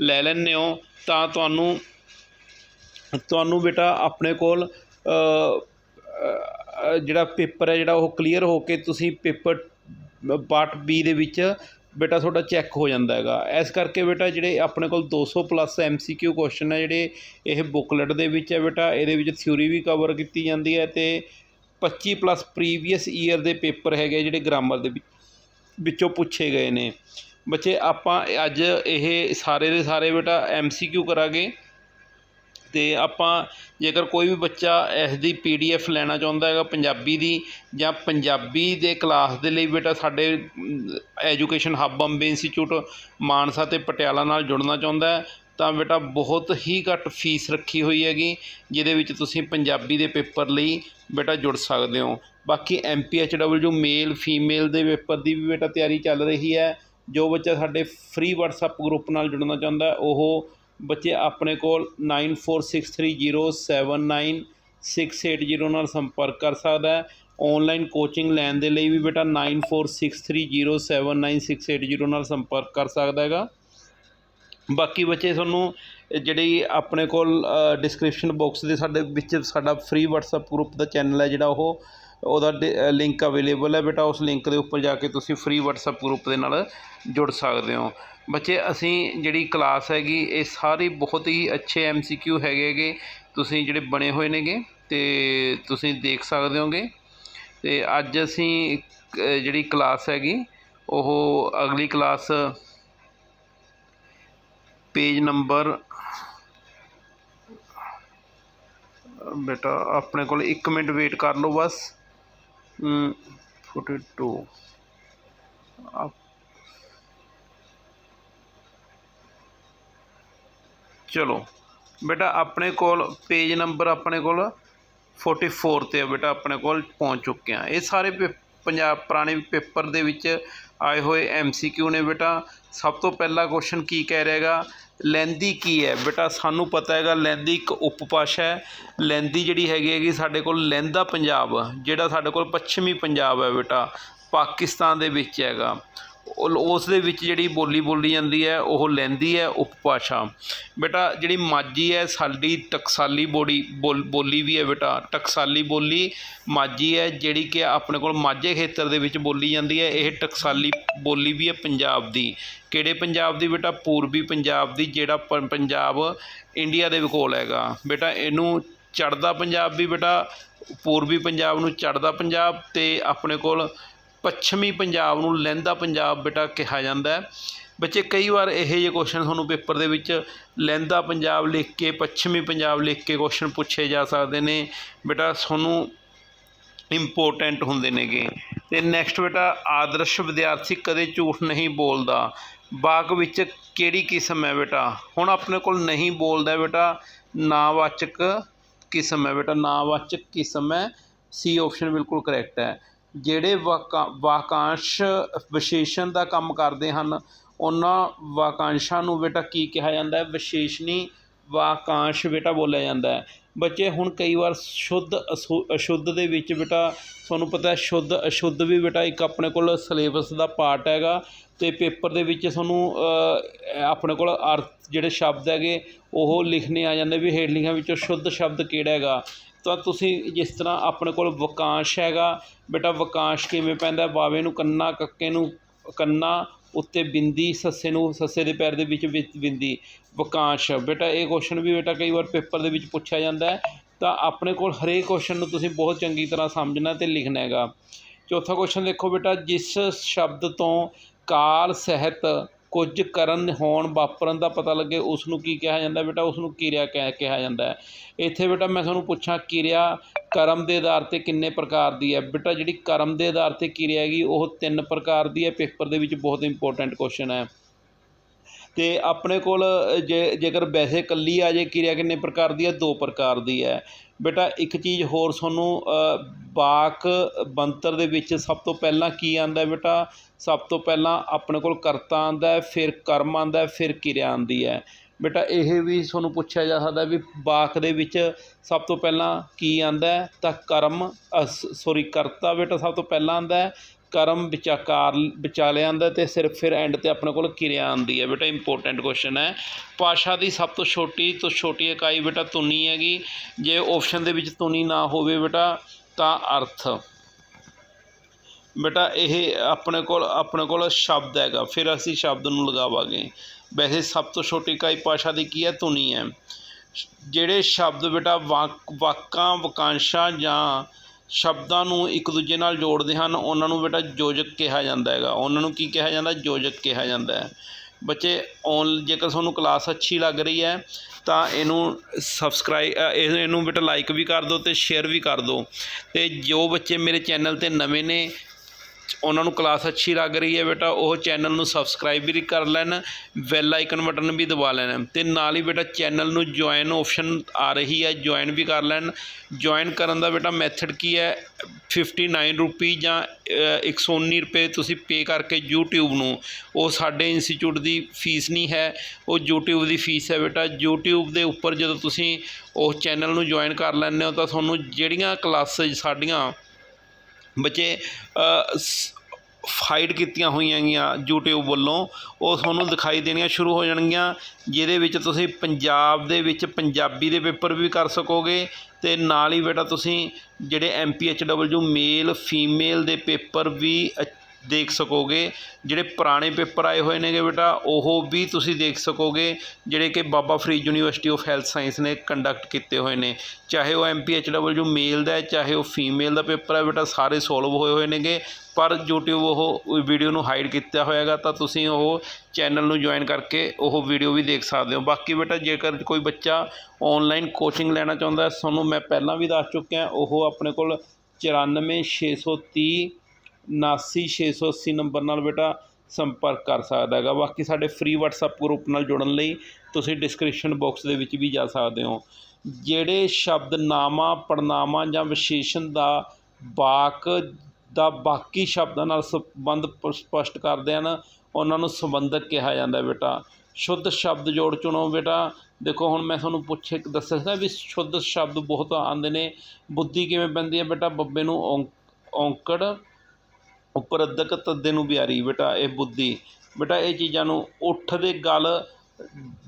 ਲੈ ਲੈਂਦੇ ਹੋ, ਤਾਂ ਤੁਹਾਨੂੰ ਤੁਹਾਨੂੰ ਬੇਟਾ ਆਪਣੇ ਕੋਲ ਜਿਹੜਾ ਪੇਪਰ ਹੈ ਜਿਹੜਾ ਉਹ ਕਲੀਅਰ ਹੋ ਕੇ ਤੁਸੀਂ ਪੇਪਰ ਪਾਰਟ ਬੀ ਦੇ ਵਿੱਚ ਬੇਟਾ ਤੁਹਾਡਾ ਚੈੱਕ ਹੋ ਜਾਂਦਾ ਹੈਗਾ। ਇਸ ਕਰਕੇ ਬੇਟਾ ਜਿਹੜੇ ਆਪਣੇ ਕੋਲ 200 ਪਲੱਸ ਐਮਸੀਕਿਊ ਕੁਐਸਚਨ ਹੈ ਜਿਹੜੇ ਇਹ ਬੁੱਕਲੈਟ ਦੇ ਵਿੱਚ ਹੈ ਬੇਟਾ, ਇਹਦੇ ਵਿੱਚ ਥਿਊਰੀ ਵੀ ਕਵਰ ਕੀਤੀ ਜਾਂਦੀ ਹੈ ਤੇ 25 ਪਲੱਸ ਪ੍ਰੀਵੀਅਸ ਈਅਰ ਦੇ ਪੇਪਰ ਹੈਗੇ ਜਿਹੜੇ ਗ੍ਰਾਮਰ ਦੇ ਵਿੱਚ, ਵਿੱਚੋਂ ਪੁੱਛੇ ਗਏ ਨੇ। ਬੱਚੇ, ਆਪਾਂ ਅੱਜ ਇਹ ਸਾਰੇ ਦੇ ਸਾਰੇ ਬੇਟਾ ਐਮਸੀਕਿਊ ਕਰਾਂਗੇ। ਤੇ ਆਪਾਂ ਜੇਕਰ ਕੋਈ ਵੀ ਬੱਚਾ ਇਸ ਦੀ ਪੀਡੀਐਫ ਲੈਣਾ ਚਾਹੁੰਦਾ ਹੈਗਾ ਪੰਜਾਬੀ ਦੀ ਜਾਂ ਪੰਜਾਬੀ ਦੇ ਕਲਾਸ ਦੇ ਲਈ, ਬੇਟਾ ਸਾਡੇ education hub Bombay institute Mansa ਤੇ ਪਟਿਆਲਾ ਨਾਲ ਜੁੜਨਾ ਚਾਹੁੰਦਾ ਹੈ। ਤਾਂ ਬੇਟਾ ਬਹੁਤ ਹੀ ਘੱਟ ਫੀਸ ਰੱਖੀ ਹੋਈ ਹੈਗੀ, ਜਿਹਦੇ ਵਿੱਚ ਤੁਸੀਂ ਪੰਜਾਬੀ ਦੇ ਪੇਪਰ ਲਈ ਬੇਟਾ ਜੁੜ ਸਕਦੇ ਹੋ। ਬਾਕੀ ਐਮਪੀਐਚਡਬਲਯੂ ਮੇਲ, ਫੀਮੇਲ ਦੇ ਪੇਪਰ ਦੀ ਵੀ ਬੇਟਾ ਤਿਆਰੀ ਚੱਲ ਰਹੀ ਹੈ। ਜੋ ਬੱਚਾ ਸਾਡੇ ਫ੍ਰੀ WhatsApp ਗਰੁੱਪ ਨਾਲ ਜੁੜਨਾ ਚਾਹੁੰਦਾ, ਉਹ ਬੱਚੇ ਆਪਣੇ ਕੋਲ 9463079680 ਨਾਲ ਸੰਪਰਕ ਕਰ ਸਕਦਾ ਹੈ। ਆਨਲਾਈਨ ਕੋਚਿੰਗ ਲੈਣ ਦੇ ਲਈ ਵੀ ਬੇਟਾ 9463079680 ਨਾਲ ਸੰਪਰਕ ਕਰ ਸਕਦਾ ਹੈਗਾ। ਬਾਕੀ ਬੱਚੇ ਤੁਹਾਨੂੰ ਜਿਹੜੀ ਆਪਣੇ ਕੋਲ ਡਿਸਕ੍ਰਿਪਸ਼ਨ ਬਾਕਸ ਦੇ ਸਾਡੇ ਵਿੱਚ ਸਾਡਾ ਫ੍ਰੀ ਵਟਸਐਪ ਗਰੁੱਪ ਦਾ ਚੈਨਲ ਹੈ ਜਿਹੜਾ ਉਹ, ਉਹਦਾ ਲਿੰਕ ਅਵੇਲੇਬਲ ਹੈ ਬੇਟਾ, ਉਸ ਲਿੰਕ ਦੇ ਉੱਪਰ ਜਾ ਕੇ ਤੁਸੀਂ ਫ੍ਰੀ ਵਟਸਐਪ ਗਰੁੱਪ ਦੇ ਨਾਲ ਜੁੜ ਸਕਦੇ ਹੋ। ਬੱਚੇ, ਅਸੀਂ ਜਿਹੜੀ ਕਲਾਸ ਹੈਗੀ, ਇਹ ਸਾਰੀ ਬਹੁਤ ਹੀ ਅੱਛੇ ਐੱਮ ਸੀ ਕਿਊ ਹੈਗੇ ਹੈਗੇ, ਤੁਸੀਂ ਜਿਹੜੇ ਬਣੇ ਹੋਏ ਨੇਗੇ, ਤੇ ਤੁਸੀਂ ਦੇਖ ਸਕਦੇ ਹੋਗੇ। ਤੇ ਅੱਜ ਅਸੀਂ ਜਿਹੜੀ ਕਲਾਸ ਹੈਗੀ, ਉਹ ਅਗਲੀ ਕਲਾਸ ਪੇਜ ਨੰਬਰ ਬੇਟਾ ਆਪਣੇ ਕੋਲ 1 ਮਿੰਟ ਵੇਟ ਕਰ ਲਓ ਬਸ। ਅਮ, 42 ਆ- ਚਲੋ ਬੇਟਾ ਆਪਣੇ ਕੋਲ ਪੇਜ ਨੰਬਰ ਆਪਣੇ ਕੋਲ 44 ਤੇ ਆ ਬੇਟਾ ਆਪਣੇ ਕੋਲ ਪਹੁੰਚ ਚੁੱਕੇ ਆ। ਇਹ ਸਾਰੇ ਪੇ- ਪੰਜਾਬ ਪੁਰਾਣੇ ਪੇਪਰ ਦੇ ਵਿੱਚ ਆਏ ਹੋਏ ਐਮਸੀਕਿਊ ਨੇ ਬੇਟਾ, ਸਭ ਤੋਂ ਪਹਿਲਾ ਕੁਐਸਚਨ ਕੀ ਕਹਿ ਰਿਹਾ ਹੈਗਾ ਲਹਿੰਦੀ ਕੀ ਹੈ? ਬੇਟਾ, ਸਾਨੂੰ ਪਤਾ ਹੈਗਾ ਲਹਿੰਦੀ ਇੱਕ ਉਪਭਾਸ਼ਾ ਹੈ। ਲਹਿੰਦੀ ਜਿਹੜੀ ਹੈਗੀ ਹੈਗੀ ਸਾਡੇ ਕੋਲ ਲਹਿੰਦਾ ਪੰਜਾਬ, ਜਿਹੜਾ ਸਾਡੇ ਕੋਲ ਪੱਛਮੀ ਪੰਜਾਬ ਹੈ ਬੇਟਾ, ਪਾਕਿਸਤਾਨ ਦੇ ਵਿੱਚ ਹੈਗਾ। ਉਹ- ਉਸ ਦੇ ਵਿੱਚ ਜਿਹੜੀ ਬੋਲੀ ਬੋਲੀ ਜਾਂਦੀ ਹੈ, ਉਹ ਲਹਿੰਦੀ ਹੈ ਉਪਭਾਸ਼ਾ। ਬੇਟਾ, ਜਿਹੜੀ ਮਾਝੀ ਹੈ, ਸਾਡੀ ਟਕਸਾਲੀ ਬੋੜੀ ਬੋਲ- ਬੋਲੀ ਵੀ ਹੈ ਬੇਟਾ। ਟਕਸਾਲੀ ਬੋਲੀ ਮਾਝੀ ਹੈ, ਜਿਹੜੀ ਕਿ ਆਪਣੇ ਕੋਲ ਮਾਝੇ ਖੇਤਰ ਦੇ ਵਿੱਚ ਬੋਲੀ ਜਾਂਦੀ ਹੈ। ਇਹ ਟਕਸਾਲੀ ਬੋਲੀ ਵੀ ਹੈ ਪੰਜਾਬ ਦੀ। ਕਿਹੜੇ ਪੰਜਾਬ ਦੀ ਬੇਟਾ? ਪੂਰਬੀ ਪੰਜਾਬ ਦੀ, ਜਿਹੜਾ ਪ- ਪੰਜਾਬ ਇੰਡੀਆ ਦੇ ਕੋਲ ਹੈਗਾ। ਬੇਟਾ, ਇਹਨੂੰ ਚੜ੍ਹਦਾ ਪੰਜਾਬ ਵੀ ਬੇਟਾ, ਪੂਰਬੀ ਪੰਜਾਬ ਨੂੰ ਚੜ੍ਹਦਾ ਪੰਜਾਬ ਤੇ ਆਪਣੇ ਕੋਲ ਪੱਛਮੀ ਪੰਜਾਬ ਨੂੰ ਲਹਿੰਦਾ ਪੰਜਾਬ ਬੇਟਾ ਕਿਹਾ ਜਾਂਦਾ ਬੱਚੇ, ਕਈ ਵਾਰ ਇਹੋ ਜਿਹੇ ਕੁਐਸਚਨ ਤੁਹਾਨੂੰ ਪੇਪਰ ਦੇ ਵਿੱਚ ਲਹਿੰਦਾ ਪੰਜਾਬ ਲਿਖ ਕੇ, ਪੱਛਮੀ ਪੰਜਾਬ ਲਿਖ ਕੇ ਕੁਐਸਚਨ ਪੁੱਛੇ ਜਾ ਸਕਦੇ ਨੇ। ਬੇਟਾ, ਤੁਹਾਨੂੰ ਇੰਪੋਰਟੈਂਟ ਹੁੰਦੇ ਨੇਗੇ। ਤੇ ਨੈਕਸਟ ਬੇਟਾ, ਆਦਰਸ਼ ਵਿਦਿਆਰਥੀ ਕਦੇ ਝੂਠ ਨਹੀਂ ਬੋਲਦਾ। ਬਾਕ ਵਿੱਚ ਕਿਹੜੀ ਕਿਸਮ ਹੈ ਬੇਟਾ? ਹੁਣ ਆਪਣੇ ਕੋਲ ਨਹੀਂ ਬੋਲਦਾ ਬੇਟਾ। ਨਾਵਾਚਕ ਕਿਸਮ ਹੈ ਬੇਟਾ। ਨਾਵਾਚਕ ਕਿਸਮ ਹੈ। ਸੀ ਆਪਸ਼ਨ ਬਿਲਕੁਲ ਕਰੈਕਟ ਹੈ। ਜਿਹੜੇ ਵਾਕਾ, ਵਾਕਾਂਸ਼ ਵਿਸ਼ੇਸ਼ਣ ਦਾ ਕੰਮ ਕਰਦੇ ਹਨ, ਉਹਨਾਂ ਵਾਕਾਂਸ਼ਾਂ ਨੂੰ ਬੇਟਾ ਕੀ ਕਿਹਾ ਜਾਂਦਾ ਹੈ? ਵਿਸ਼ੇਸ਼ਣੀ ਵਾਕਾਂਸ਼ ਬੇਟਾ ਬੋਲਿਆ ਜਾਂਦਾ ਹੈ। ਬੱਚੇ, ਹੁਣ ਕਈ ਵਾਰ ਸ਼ੁੱਧ ਅਸੁ- ਅਸ਼ੁੱਧ ਦੇ ਵਿੱਚ ਬੇਟਾ, ਤੁਹਾਨੂੰ ਪਤਾ ਸ਼ੁੱਧ, ਅਸ਼ੁੱਧ ਵੀ ਬੇਟਾ ਇੱਕ ਆਪਣੇ ਕੋਲ ਸਿਲੇਬਸ ਦਾ ਪਾਰਟ ਹੈਗਾ ਅਤੇ ਪੇਪਰ ਦੇ ਵਿੱਚ ਤੁਹਾਨੂੰ ਆਪਣੇ ਕੋਲ ਅਰਥ ਜਿਹੜੇ ਸ਼ਬਦ ਹੈਗੇ, ਉਹ ਲਿਖਣੇ ਆ ਜਾਂਦੇ ਵੀ ਹੇਠ ਲਿਖਿਆਂ ਵਿੱਚੋਂ ਸ਼ੁੱਧ ਸ਼ਬਦ ਕਿਹੜਾ ਹੈਗਾ? ਤਾਂ ਤੁਸੀਂ ਜਿਸ ਤਰ੍ਹਾਂ ਆਪਣੇ ਕੋਲ ਵਾਕਾਂਸ਼ ਹੈਗਾ, ਬੇਟਾ ਵਾਕਾਂਸ਼ ਕਿਵੇਂ ਪੈਂਦਾ? ਬਾਵੇ ਨੂੰ ਕੰਨਾ, ਕੱਕੇ ਨੂੰ ਕੰਨਾ, ਉੱਤੇ ਬਿੰਦੀ, ਸੱਸੇ ਨੂੰ ਸੱਸੇ ਦੇ ਪੈਰ ਦੇ ਵਿੱਚ ਬਿ- ਬਿੰਦੀ, ਵਾਕਾਂਸ਼। ਬੇਟਾ, ਇਹ ਕੁਐਸਚਨ ਵੀ ਬੇਟਾ ਕਈ ਵਾਰ ਪੇਪਰ ਦੇ ਵਿੱਚ ਪੁੱਛਿਆ ਜਾਂਦਾ ਹੈ। ਤਾਂ ਆਪਣੇ ਕੋਲ ਹਰੇਕ ਕੁਐਸਚਨ ਨੂੰ ਤੁਸੀਂ ਬਹੁਤ ਚੰਗੀ ਤਰ੍ਹਾਂ ਸਮਝਣਾ ਤੇ ਲਿਖਣਾ ਹੈਗਾ। ਚੌਥਾ ਕੁਐਸਚਨ ਦੇਖੋ ਬੇਟਾ, ਜਿਸ ਸ਼ਬਦ ਤੋਂ ਕਾਲ, ਸਹਿਤ ਕੁਝ ਕਰਨ ਹੋਣ ਵਾਪਰਨ ਦਾ ਪਤਾ ਲੱਗੇ ਉਸ ਨੂੰ ਕੀ ਕਿਹਾ ਜਾਂਦਾ ਬੇਟਾ? ਉਸ ਨੂੰ ਕਿਰਿਆ ਕਹਿ, ਕਿਹਾ ਜਾਂਦਾ ਹੈ। ਇੱਥੇ ਬੇਟਾ ਮੈਂ ਤੁਹਾਨੂੰ ਪੁੱਛਾਂ, ਕਿਰਿਆ ਕਰਮ ਦੇ ਆਧਾਰ ਤੇ ਕਿੰਨੇ ਪ੍ਰਕਾਰ ਦੀ ਹੈ? ਬੇਟਾ, ਜਿਹੜੀ ਕਰਮ ਦੇ ਆਧਾਰ ਤੇ ਕਿਰਿਆ ਹੈਗੀ, ਉਹ ਤਿੰਨ ਪ੍ਰਕਾਰ ਦੀ ਹੈ। ਪੇਪਰ ਦੇ ਵਿੱਚ ਬਹੁਤ ਇੰਪੋਰਟੈਂਟ ਕੁਐਸਚਨ ਹੈ। ਅਤੇ ਆਪਣੇ ਕੋਲ, ਜੇ, ਜੇਕਰ ਵੈਸੇ ਇਕੱਲੀ ਆ ਜੇ, ਕਿਰਿਆ ਕਿੰਨੇ ਪ੍ਰਕਾਰ ਦੀ ਹੈ? ਦੋ ਪ੍ਰਕਾਰ ਦੀ ਹੈ। ਬੇਟਾ ਇੱਕ ਚੀਜ਼ ਹੋਰ ਤੁਹਾਨੂੰ ਅ, ਵਾਕ ਬੰਤਰ ਦੇ ਵਿੱਚ ਸਭ ਤੋਂ ਪਹਿਲਾਂ ਕੀ ਆਉਂਦਾ ਬੇਟਾ? ਸਭ ਤੋਂ ਪਹਿਲਾਂ ਆਪਣੇ ਕੋਲ ਕਰਤਾ ਆਉਂਦਾ ਫਿਰ ਕਰਮ ਆਉਂਦਾ ਫਿਰ ਕਿਰਿਆ ਆਉਂਦੀ ਹੈ। ਬੇਟਾ ਇਹ ਵੀ ਤੁਹਾਨੂੰ ਪੁੱਛਿਆ ਜਾ ਸਕਦਾ ਵੀ ਵਾਕ ਦੇ ਵਿੱਚ ਸਭ ਤੋਂ ਪਹਿਲਾਂ ਕੀ ਆਉਂਦਾ ਤਾਂ ਕਰਮ ਸੋਰੀ ਕਰਤਾ ਬੇਟਾ ਸਭ ਤੋਂ ਪਹਿਲਾਂ ਆਉਂਦਾ ਕਰਮ ਵਿਚਾਕਾਰ ਵਿਚਾਲੇ ਆਂਦਾ ਤੇ ਸਿਰਫ ਫਿਰ ਐਂਡ ਤੇ ਆਪਣੇ ਕੋਲ ਕਿਰਿਆ ਆਂਦੀ ਹੈ। ਬੇਟਾ ਇੰਪੋਰਟੈਂਟ ਕੁਐਸਚਨ ਹੈ। ਭਾਸ਼ਾ ਦੀ ਸਭ ਤੋਂ ਛੋਟੀ ਤੋਂ ਛੋਟੀ ਇਕਾਈ ਬੇਟਾ ਧੁਨੀ ਹੈਗੀ। ਜੇ ਆਪਸ਼ਨ ਦੇ ਵਿੱਚ ਧੁਨੀ ਨਾ ਹੋਵੇ ਬੇਟਾ, ਤਾਂ ਅਰਥ। ਬੇਟਾ, ਇਹ ਆਪਣੇ ਕੋਲ ਆਪਣੇ ਕੋਲ ਸ਼ਬਦ ਹੈਗਾ। ਫਿਰ ਅਸੀਂ ਸ਼ਬਦ ਨੂੰ ਲਗਾਵਾਂਗੇ। ਵੈਸੇ ਸਭ ਤੋਂ ਛੋਟੀ ਇਕਾਈ ਭਾਸ਼ਾ ਦੀ ਕੀ ਹੈ? ਧੁਨੀ ਹੈ। ਜਿਹੜੇ ਸ਼ਬਦ ਬੇਟਾ, ਵਾਕ, ਵਾਕਾਂ, ਵਾਕਾਂਸ਼ਾਂ ਜਾਂ ਸ਼ਬਦਾਂ ਨੂੰ ਇੱਕ ਦੂਜੇ ਨਾਲ ਜੋੜਦੇ ਹਨ, ਉਹਨਾਂ ਨੂੰ ਬੇਟਾ ਯੋਜਕ ਕਿਹਾ ਜਾਂਦਾ ਹੈਗਾ। ਉਹਨਾਂ ਨੂੰ ਕੀ ਕਿਹਾ ਜਾਂਦਾ? ਯੋਜਕ ਕਿਹਾ ਜਾਂਦਾ ਹੈ। ਬੱਚੇ ਔਨ ਜੇਕਰ ਤੁਹਾਨੂੰ ਕਲਾਸ ਅੱਛੀ ਲੱਗ ਰਹੀ ਹੈ, ਤਾਂ ਇਹਨੂੰ ਸਬਸਕ੍ਰਾਈ ਇਹਨੂੰ ਬੇਟਾ ਲਾਈਕ ਵੀ ਕਰ ਦਿਓ ਅਤੇ ਸ਼ੇਅਰ ਵੀ ਕਰ ਦਿਓ। ਅਤੇ ਜੋ ਬੱਚੇ ਮੇਰੇ ਚੈਨਲ ਤੇ ਨਵੇਂ ਨੇ ਉਹਨਾਂ ਨੂੰ ਕਲਾਸ ਅੱਛੀ ਲੱਗ ਰਹੀ ਹੈ ਬੇਟਾ, ਉਹ ਚੈਨਲ ਨੂੰ ਸਬਸਕ੍ਰਾਈਬ ਵੀ ਕਰ ਲੈਣ ਬੈਲ ਆਈਕਨ ਬਟਨ ਵੀ ਦਬਾ ਲੈਣ। ਅਤੇ ਨਾਲ ਹੀ ਬੇਟਾ, ਚੈਨਲ ਨੂੰ ਜੁਆਇਨ ਆਪਸ਼ਨ ਆ ਰਹੀ ਹੈ ਜੁਆਇਨ ਵੀ ਕਰ ਲੈਣ। ਜੁਆਇਨ ਕਰਨ ਦਾ ਬੇਟਾ ਮੈਥਡ ਕੀ ਹੈ? ਫਿਫਟੀ ਨਾਈਨ ਰੁਪੀ ਜਾਂ ਇੱਕ ਸੌ ਉੱਨੀ ਰੁਪਏ ਤੁਸੀਂ ਪੇ ਕਰਕੇ ਯੂਟਿਊਬ ਨੂੰ। ਉਹ ਸਾਡੇ ਇੰਸਟੀਚਿਊਟ ਦੀ ਫੀਸ ਨਹੀਂ ਹੈ, ਉਹ ਯੂਟਿਊਬ ਦੀ ਫੀਸ ਹੈ ਬੇਟਾ। ਯੂਟਿਊਬ ਦੇ ਉੱਪਰ ਜਦੋਂ ਤੁਸੀਂ ਉਸ ਚੈਨਲ ਨੂੰ ਜੁਆਇਨ ਕਰ ਲੈਂਦੇ ਹੋ ਤਾਂ ਤੁਹਾਨੂੰ ਜਿਹੜੀਆਂ ਕਲਾਸਿਸ ਸਾਡੀਆਂ ਬੱਚੇ ਹਾਈਡ ਕੀਤੀਆਂ ਹੋਈਆਂ ਗੀਆਂ ਯੂਟਿਊਬ ਵੱਲੋਂ। ਉਹ ਤੁਹਾਨੂੰ ਦਿਖਾਈ ਦੇਣੀਆਂ ਸ਼ੁਰੂ ਹੋ ਜਾਣਗੀਆਂ, ਜਿਹਦੇ ਵਿੱਚ ਤੁਸੀਂ ਪੰਜਾਬ ਦੇ ਵਿੱਚ ਪੰਜਾਬੀ ਦੇ ਪੇਪਰ ਵੀ ਕਰ ਸਕੋਗੇ ਅਤੇ ਨਾਲ ਹੀ ਬੇਟਾ ਤੁਸੀਂ ਜਿਹੜੇ MPHW ਮੇਲ ਫੀਮੇਲ ਦੇ ਪੇਪਰ ਵੀ ਅ- ਦੇਖ ਸਕੋਗੇ। ਜਿਹੜੇ ਪੁਰਾਣੇ ਪੇਪਰ ਆਏ ਹੋਏ ਨੇਗੇ ਬੇਟਾ, ਉਹ ਵੀ ਤੁਸੀਂ ਦੇਖ ਸਕੋਗੇ। ਜਿਹੜੇ ਕਿ Baba Farid university of health science ਨੇ ਕੰਡਕਟ ਕੀਤੇ ਹੋਏ ਨੇ। ਚਾਹੇ ਉਹ MPHW ਮੇਲ ਦਾ ਹੈ, ਚਾਹੇ ਉਹ ਫੀਮੇਲ ਦਾ ਪੇਪਰ ਹੈ ਬੇਟਾ, ਸਾਰੇ ਸੋਲਵ ਹੋਏ ਹੋਏ ਨੇਗੇ। ਪਰ YouTube ਉਹ ਵੀਡੀਓ ਨੂੰ ਹਾਈਡ ਕੀਤਾ ਹੋਇਆਗਾ, ਤਾਂ ਤੁਸੀਂ ਉਹ ਚੈਨਲ ਨੂੰ ਜੁਆਇਨ ਕਰਕੇ ਉਹ ਵੀਡੀਓ ਵੀ ਦੇਖ ਸਕਦੇ ਹੋ। ਬਾਕੀ ਬੇਟਾ, ਜੇਕਰ ਕੋਈ ਬੱਚਾ ਆਨਲਾਈਨ ਕੋਚਿੰਗ ਲੈਣਾ ਚਾਹੁੰਦਾ ਤੁਹਾਨੂੰ ਮੈਂ ਪਹਿਲਾਂ ਵੀ ਦੱਸ ਚੁੱਕਿਆ, ਉਹ ਆਪਣੇ ਕੋਲ 94630 79680 ਨੰਬਰ ਨਾਲ ਬੇਟਾ ਸੰਪਰਕ ਕਰ ਸਕਦਾ ਹੈਗਾ। ਬਾਕੀ ਸਾਡੇ ਫ੍ਰੀ WhatsApp ਗਰੁੱਪ ਨਾਲ ਜੁੜਨ ਲਈ ਤੁਸੀਂ ਡਿਸਕ੍ਰਿਪਸ਼ਨ ਬਾਕਸ ਦੇ ਵਿੱਚ ਵੀ ਜਾ ਸਕਦੇ ਹੋ। ਜਿਹੜੇ ਸ਼ਬਦ ਨਾਮਾ ਪੜਨਾਮਾ ਜਾਂ ਵਿਸ਼ੇਸ਼ਣ ਦਾ ਵਾਕ ਦਾ ਬਾਕੀ ਸ਼ਬਦਾਂ ਨਾਲ ਸੰਬੰਧ ਪ- ਸਪਸ਼ਟ ਕਰਦੇ ਹਨ, ਉਹਨਾਂ ਨੂੰ ਸੰਬੰਧਕ ਕਿਹਾ ਜਾਂਦਾ ਬੇਟਾ। ਸ਼ੁੱਧ ਸ਼ਬਦ ਜੋੜ ਚੁਣੋ ਬੇਟਾ। ਦੇਖੋ, ਹੁਣ ਮੈਂ ਤੁਹਾਨੂੰ ਪੁੱਛੇ ਦੱਸਿਆ ਸੀ ਵੀ ਸ਼ੁੱਧ ਸ਼ਬਦ ਬਹੁਤ ਆਉਂਦੇ ਨੇ। ਬੁੱਧੀ ਕਿਵੇਂ ਪੈਂਦੀ ਹੈ ਬੇਟਾ? ਬੱਬੇ ਨੂੰ ਔਂ- ਔਂਕੜ ਉੱਪਰ ਅੱਧਕ ਤੱਦੇ ਨੂੰ ਬਿਆਰੀ ਬੇਟਾ ਇਹ ਬੁੱਧੀ। ਬੇਟਾ ਇਹ ਚੀਜ਼ਾਂ ਨੂੰ ਉੱਠ ਦੇ ਗਲ